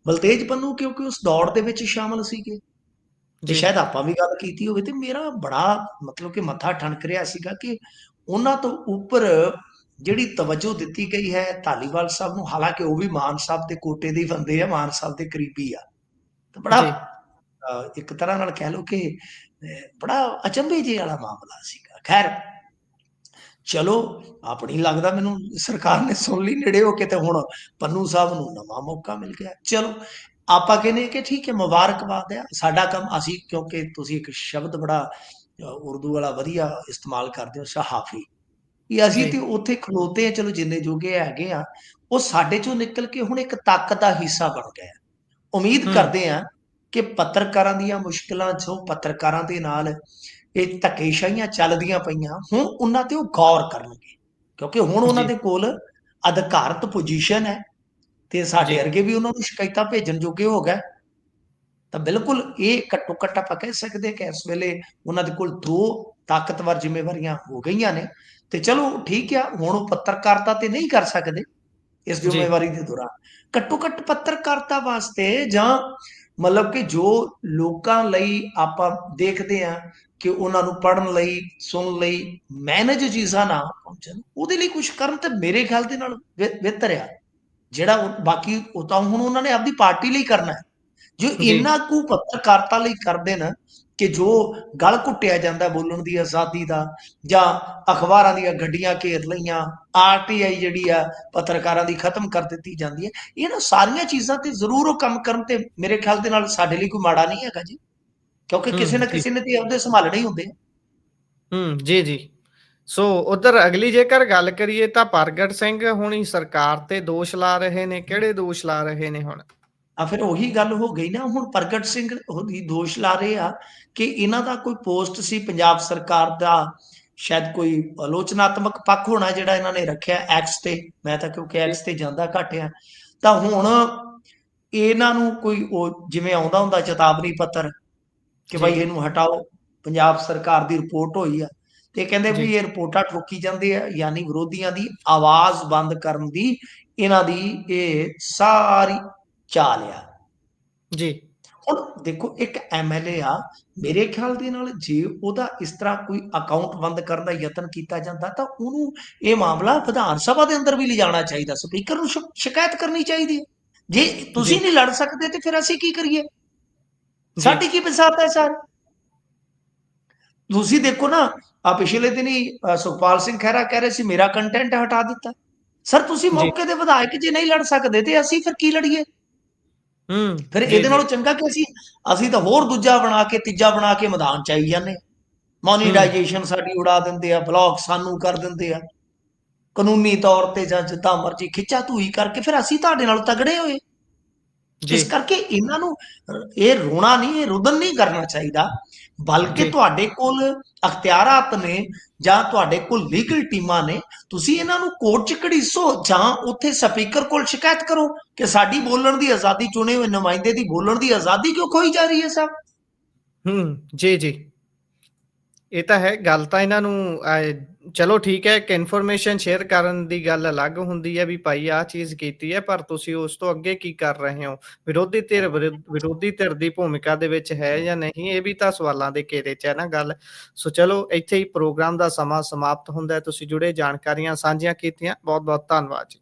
ਬਲਤੇਜ ਪੰਨੂ ਕਿਉਂਕਿ ਉਸ ਦੌੜ ਦੇ ਵਿੱਚ ਸ਼ਾਮਲ ਸੀਗੇ। ਤੇ ਜੀ। ਸ਼ਾਇਦ ਆਪਾਂ ਵੀ ਗੱਲ ਕੀਤੀ ਹੋਵੇ ਤੇ ਮੇਰਾ ਬੜਾ ਮਤਲਬ ਕਿ ਮੱਥਾ ਠਣਕ ਰਿਹਾ ਸੀਗਾ ਕਿ ਉਹਨਾਂ ਤੋਂ ਉੱਪਰ ਜਿਹੜੀ ਤਵੱਜੋ ਦਿੱਤੀ ਗਈ ਹੈ ਧਾਲੀਵਾਲ ਸਾਹਿਬ ਨੂੰ ਹਾਲਾਂਕਿ ਉਹ ਵੀ ਮਾਨ ਸਾਹਿਬ ਦੇ ਕੋਟੇ ਦੇ ਹੀ ਬੰਦੇ ਆ ਮਾਨ ਸਾਹਿਬ ਦੇ ਕਰੀਬੀ ਆ। ਤਾਂ ਬੜਾ ਜੀ। ਇੱਕ ਤਰ੍ਹਾਂ ਨਾਲ ਕਹਿ ਲਓ ਕਿ ਬੜਾ ਅਚੰਭੇ ਜਿਹੇ ਵਾਲਾ ਮਾਮਲਾ ਸੀਗਾ। ਖੈਰ ਚਲੋ ਆਪਣੀ ਲੱਗਦਾ ਮੈਨੂੰ ਸਰਕਾਰ ਨੇ ਸੁਣ ਲਈ ਨੇੜੇ ਹੋ ਕੇ ਤੇ ਹੁਣ ਪੰਨੂ ਸਾਹਿਬ ਨੂੰ ਨਵਾਂ ਮੌਕਾ ਮਿਲ ਗਿਆ ਚਲੋ ਆਪਾਂ ਕਹਿੰਦੇ ਕਿ ਠੀਕ ਹੈ ਮੁਬਾਰਕਬਾਦ ਹੈ ਸਾਡਾ ਕੰਮ ਅਸੀਂ ਕਿਉਂਕਿ ਤੁਸੀਂ ਇੱਕ ਸ਼ਬਦ ਬੜਾ ਉਰਦੂ ਵਾਲਾ ਵਧੀਆ ਇਸਤੇਮਾਲ ਕਰਦੇ ਹੋ ਸਹਾਫੀ ਵੀ ਅਸੀਂ। ਤੇ ਉੱਥੇ ਖਲੋਤੇ ਆ ਚਲੋ ਜਿੰਨੇ ਜੋਗੇ ਹੈਗੇ ਆ ਉਹ ਸਾਡੇ ਚੋਂ ਨਿਕਲ ਕੇ ਹੁਣ ਇੱਕ ਤਾਕਤ ਦਾ ਹਿੱਸਾ ਬਣ ਗਏ ਆ ਉਮੀਦ। ਕਰਦੇ ਆ ਕਿ ਪੱਤਰਕਾਰਾਂ ਦੀਆਂ ਮੁਸ਼ਕਲਾਂ ਚੋਂ ਪੱਤਰਕਾਰਾਂ ਦੇ ਨਾਲ ਇਹ ਧੱਕੇਸ਼ਾਹੀਆਂ ਚੱਲਦੀਆਂ ਪਈਆਂ ਹੁਣ ਉਹਨਾਂ ਤੇ ਉਹ ਗੌਰ ਕਰਨਗੇ ਕਿਉਂਕਿ ਹੁਣ ਉਹਨਾਂ। ਦੇ ਕੋਲ ਅਧਿਕਾਰਤ ਪੋਜੀਸ਼ਨ ਹੈ ਤੇ ਸਾਡੇ। ਵਰਗੇ ਵੀ ਉਹਨਾਂ ਨੂੰ ਸ਼ਿਕਾਇਤਾਂ ਭੇਜਣ ਜੋਗੇ ਹੋ ਗਏ ਤਾਂ ਬਿਲਕੁਲ ਇਹ ਘੱਟੋ ਘੱਟ ਆਪਾਂ ਕਹਿ ਸਕਦੇ ਕਿ ਇਸ ਵੇਲੇ ਉਹਨਾਂ ਦੇ ਕੋਲ ਦੋ ਤਾਕਤਵਰ ਜ਼ਿੰਮੇਵਾਰੀਆਂ ਹੋ ਗਈਆਂ ਨੇ ਤੇ ਚਲੋ ਠੀਕ ਆ ਹੁਣ ਉਹ ਪੱਤਰਕਾਰਤਾ ਤੇ ਨਹੀਂ ਕਰ ਸਕਦੇ ਇਸ। ਜ਼ਿੰਮੇਵਾਰੀ ਦੇ ਦੌਰਾਨ ਘੱਟੋ ਘੱਟ ਪੱਤਰਕਾਰਤਾ ਵਾਸਤੇ ਜਾਂ ਮਤਲਬ ਕਿ ਜੋ ਲੋਕਾਂ ਲਈ ਆਪਾਂ ਦੇਖਦੇ ਆ ਕਿ ਉਹਨਾਂ ਨੂੰ ਪੜਨ ਲਈ ਸੁਣਨ ਲਈ ਮੈਨੇਜ ਚੀਜ਼ਾਂ ਨਾ ਪਹੁੰਚਣ। ਉਹਦੇ ਲਈ ਕੁਝ ਕਰਨ ਤੇ ਮੇਰੇ ਖਿਆਲ ਦੇ ਨਾਲ ਬਿਹ- ਬਿਹਤਰ ਆ। ਜਿਹੜਾ ਬਾਕੀ ਉਹ ਤਾਂ ਹੁਣ ਉਹਨਾਂ ਨੇ ਆਪਦੀ ਪਾਰਟੀ ਲਈ ਕਰਨਾ ਹੈ। ਜੋ ਜੀ। ਇੰਨਾ ਕੁ ਪੱਤਰਕਾਰਤਾ ਲਈ ਕਰਦੇ ਨੇ ਕਿ ਜੋ ਗਲ ਘੁੱਟਿਆ ਜਾਂਦਾ ਬੋਲਣ ਦੀ ਆਜ਼ਾਦੀ ਦਾ ਜਾਂ ਅਖਬਾਰਾਂ ਦੀਆਂ ਗੱਡੀਆਂ ਘੇਰ ਲਈਆਂ ਆਰਟੀਆਈ ਜਿਹੜੀ ਆ ਪੱਤਰਕਾਰਾਂ ਦੀ ਖਤਮ ਕਰ ਦਿੱਤੀ ਜਾਂਦੀ ਹੈ। ਇਹਨਾਂ ਸਾਰੀਆਂ ਚੀਜ਼ਾਂ ਤੇ ਜ਼ਰੂਰ ਉਹ ਕੰਮ ਕਰਨ ਤੇ ਮੇਰੇ ਖਿਆਲ ਦੇ ਨਾਲ ਸਾਡੇ ਲਈ ਕੋਈ ਮਾੜਾ ਨਹੀਂ ਹੈਗਾ ਜੀ। ਕਿਉਂਕਿ ਕਿਸੇ ਨਾ। ਕਿਸੇ ਨੇ ਤੇ ਅਹੁਦੇ ਸੰਭਾਲਣੇ ਹੀ ਹੁੰਦੇ ਆ। ਹੂੰ ਜੀ ਜੀ। ਸੋ ਉਧਰ ਅਗਲੀ ਜੇਕਰ ਗੱਲ ਕਰੀਏ ਤਾਂ ਪ੍ਰਗਟ ਸਿੰਘ ਹੁਣੀ ਸਰਕਾਰ ਤੇ ਦੋਸ਼ ਲਾ ਰਹੇ ਨੇ। ਕਿਹੜੇ ਦੋਸ਼ ਲਾ ਰਹੇ ਨੇ ਹੁਣ? ਆ ਫਿਰ ਉਹੀ ਗੱਲ ਹੋ ਗਈ ਨਾ ਹੁਣ ਪ੍ਰਗਟ ਸਿੰਘ ਉਹਦੀ ਦੋਸ਼ ਲਾ ਰਹੇ ਆ ਕਿ ਇਹਨਾਂ ਦਾ ਕੋਈ ਪੋਸਟ ਸੀ ਪੰਜਾਬ ਸਰਕਾਰ ਦਾ ਸ਼ਾਇਦ ਕੋਈ ਆਲੋਚਨਾਤਮਕ ਪੱਖ ਹੋਣਾ ਜਿਹੜਾ ਇਹਨਾਂ ਨੇ ਰੱਖਿਆ ਐਕਸ ਤੇ ਮੈਂ ਤਾਂ ਕਿਉਂਕਿ ਐਕਸ ਤੇ ਜਾਂਦਾ ਘੱਟ ਆ। ਤਾਂ ਹੁਣ ਇਹਨਾਂ ਨੂੰ ਕੋਈ ਉਹ ਜਿਵੇਂ ਆਉਂਦਾ ਹੁੰਦਾ ਚੇਤਾਵਨੀ ਪੱਤਰ ਕਿ ਭਾਈ। ਇਹਨੂੰ ਹਟਾਓ ਪੰਜਾਬ ਸਰਕਾਰ ਦੀ ਰਿਪੋਰਟ ਹੋਈ ਆ ਤੇ ਕਹਿੰਦੇ ਵੀ। ਇਹ ਰਿਪੋਰਟਾਂ ਠੋਕੀ ਜਾਂਦੇ ਆ ਯਾਨੀ ਵਿਰੋਧੀਆਂ ਦੀ ਆਵਾਜ਼ ਬੰਦ ਕਰਨ ਦੀ ਇਹਨਾਂ ਦੀ ਇਹ ਸਾਰੀ ਚਾਲ ਆ ਜੀ ਹੁਣ ਦੇਖੋ ਇੱਕ ਐਮਐਲਏ ਆ ਮੇਰੇ ਖਿਆਲ ਦੇ ਨਾਲ ਜੇ ਉਹਦਾ ਇਸ ਤਰ੍ਹਾਂ ਕੋਈ ਅਕਾਊਂਟ ਬੰਦ ਕਰਨ ਦਾ ਯਤਨ ਕੀਤਾ ਜਾਂਦਾ ਤਾਂ ਉਹਨੂੰ ਇਹ ਮਾਮਲਾ ਵਿਧਾਨ ਸਭਾ ਦੇ ਅੰਦਰ ਵੀ ਲਿਜਾਣਾ ਚਾਹੀਦਾ ਸਪੀਕਰ ਨੂੰ ਸ਼ਿਕਾਇਤ ਕਰਨੀ ਚਾਹੀਦੀ ਹੈ ਜੇ ਤੁਸੀਂ। ਨਹੀਂ ਲੜ ਸਕਦੇ ਤੇ ਫਿਰ ਅਸੀਂ ਕੀ ਕਰੀਏ। ਸਾਡੀ ਕੀ ਬਸਾਤ ਹੈ ਸਰ? ਤੁਸੀਂ ਦੇਖੋ ਨਾ ਆ ਪਿਛਲੇ ਦਿਨੀ ਸੁਖਪਾਲ ਸਿੰਘ ਖਹਿਰਾ ਕਹਿ ਰਹੇ ਸੀ ਮੇਰਾ ਕੰਟੈਂਟ ਹਟਾ ਦਿੱਤਾ। ਸਰ ਤੁਸੀਂ। ਮੌਕੇ ਦੇ ਵਿਧਾਇਕ ਜੇ ਨਹੀਂ ਲੜ ਸਕਦੇ ਤੇ ਅਸੀਂ ਫਿਰ ਕੀ ਲੜੀਏ? ਹੂੰ ਫਿਰ ਇਹਦੇ। ਨਾਲੋਂ ਚੰਗਾ ਕਿ ਅਸੀਂ ਅਸੀਂ ਤਾਂ ਹੋਰ ਦੂਜਾ ਬਣਾ ਕੇ ਤੀਜਾ ਬਣਾ ਕੇ ਮੈਦਾਨ ਚ ਆਈ ਜਾਂਦੇ ਮੋਨੀਟਾਈਜੇਸ਼ਨ ਸਾਡੀ ਉਡਾ ਦਿੰਦੇ ਆ ਬਲੌਕ ਸਾਨੂੰ ਕਰ ਦਿੰਦੇ ਆ। ਕਾਨੂੰਨੀ ਤੌਰ ਤੇ ਜਾਂ ਜਿੱਦਾਂ ਮਰਜ਼ੀ ਖਿੱਚਾ ਧੂਈ ਕਰਕੇ ਫਿਰ ਅਸੀਂ ਤੁਹਾਡੇ ਨਾਲ ਤਗੜੇ ਹੋਏ। ਇਸ ਕਰਕੇ ਇਹਨਾਂ ਨੂੰ ਇਹ ਰੋਣਾ ਨਹੀਂ ਇਹ ਰੁਦਨ ਨਹੀਂ ਕਰਨਾ ਚਾਹੀਦਾ ਬਲਕਿ। ਤੁਹਾਡੇ ਕੋਲ ਅਖਤਿਆਰਾਤ ਨੇ ਜਾਂ ਤੁਹਾਡੇ ਕੋਲ ਲੀਗਲ ਟੀਮਾਂ ਨੇ ਤੁਸੀਂ ਇਹਨਾਂ ਨੂੰ ਕੋਰਟ 'ਚ ਘੜੀਸੋ ਜਾਂ ਉੱਥੇ ਸਪੀਕਰ ਕੋਲ ਸ਼ਿਕਾਇਤ ਕਰੋ ਕਿ ਸਾਡੀ ਬੋਲਣ ਦੀ ਆਜ਼ਾਦੀ ਚੁਣੇ ਹੋਏ ਨੁਮਾਇੰਦੇ ਦੀ ਬੋਲਣ ਦੀ ਆਜ਼ਾਦੀ ਕਿਉਂ ਖੋਈ ਜਾ ਰਹੀ ਹੈ ਸਰ? ਹੂੰ ਜੀ ਜੀ। ਇਹ ਤਾਂ ਹੈ ਗੱਲ ਤਾਂ ਇਹਨਾਂ ਨੂੰ ਚਲੋ ਠੀਕ ਹੈ ਕਿ ਇਨਫੋਰਮੇਸ਼ਨ ਸ਼ੇਅਰ ਕਰਨ ਦੀ ਗੱਲ ਅਲੱਗ ਹੁੰਦੀ ਹੈ ਵੀ ਭਾਈ ਆਹ ਚੀਜ਼ ਕੀਤੀ ਹੈ ਪਰ ਤੁਸੀਂ ਉਸ ਤੋਂ ਅੱਗੇ ਕੀ ਕਰ ਰਹੇ ਹੋ? ਵਿਰੋਧੀ ਧਿਰ ਵਿਰੁੱਧ- ਵਿਰੋਧੀ ਧਿਰ ਦੀ ਭੂਮਿਕਾ ਦੇ ਵਿੱਚ ਹੈ ਜਾਂ ਨਹੀਂ ਇਹ ਵੀ ਤਾਂ ਸਵਾਲਾਂ ਦੇ ਘੇਰੇ 'ਚ ਹੈ ਨਾ ਗੱਲ। ਸੋ ਚਲੋ ਇੱਥੇ ਹੀ ਪ੍ਰੋਗਰਾਮ ਦਾ ਸਮਾਂ ਸਮਾਪਤ ਹੁੰਦਾ ਹੈ ਤੁਸੀਂ ਜੁੜੇ ਜਾਣਕਾਰੀਆਂ ਸਾਂਝੀਆਂ ਕੀਤੀਆਂ ਬਹੁਤ ਬਹੁਤ ਧੰਨਵਾਦ ਜੀ।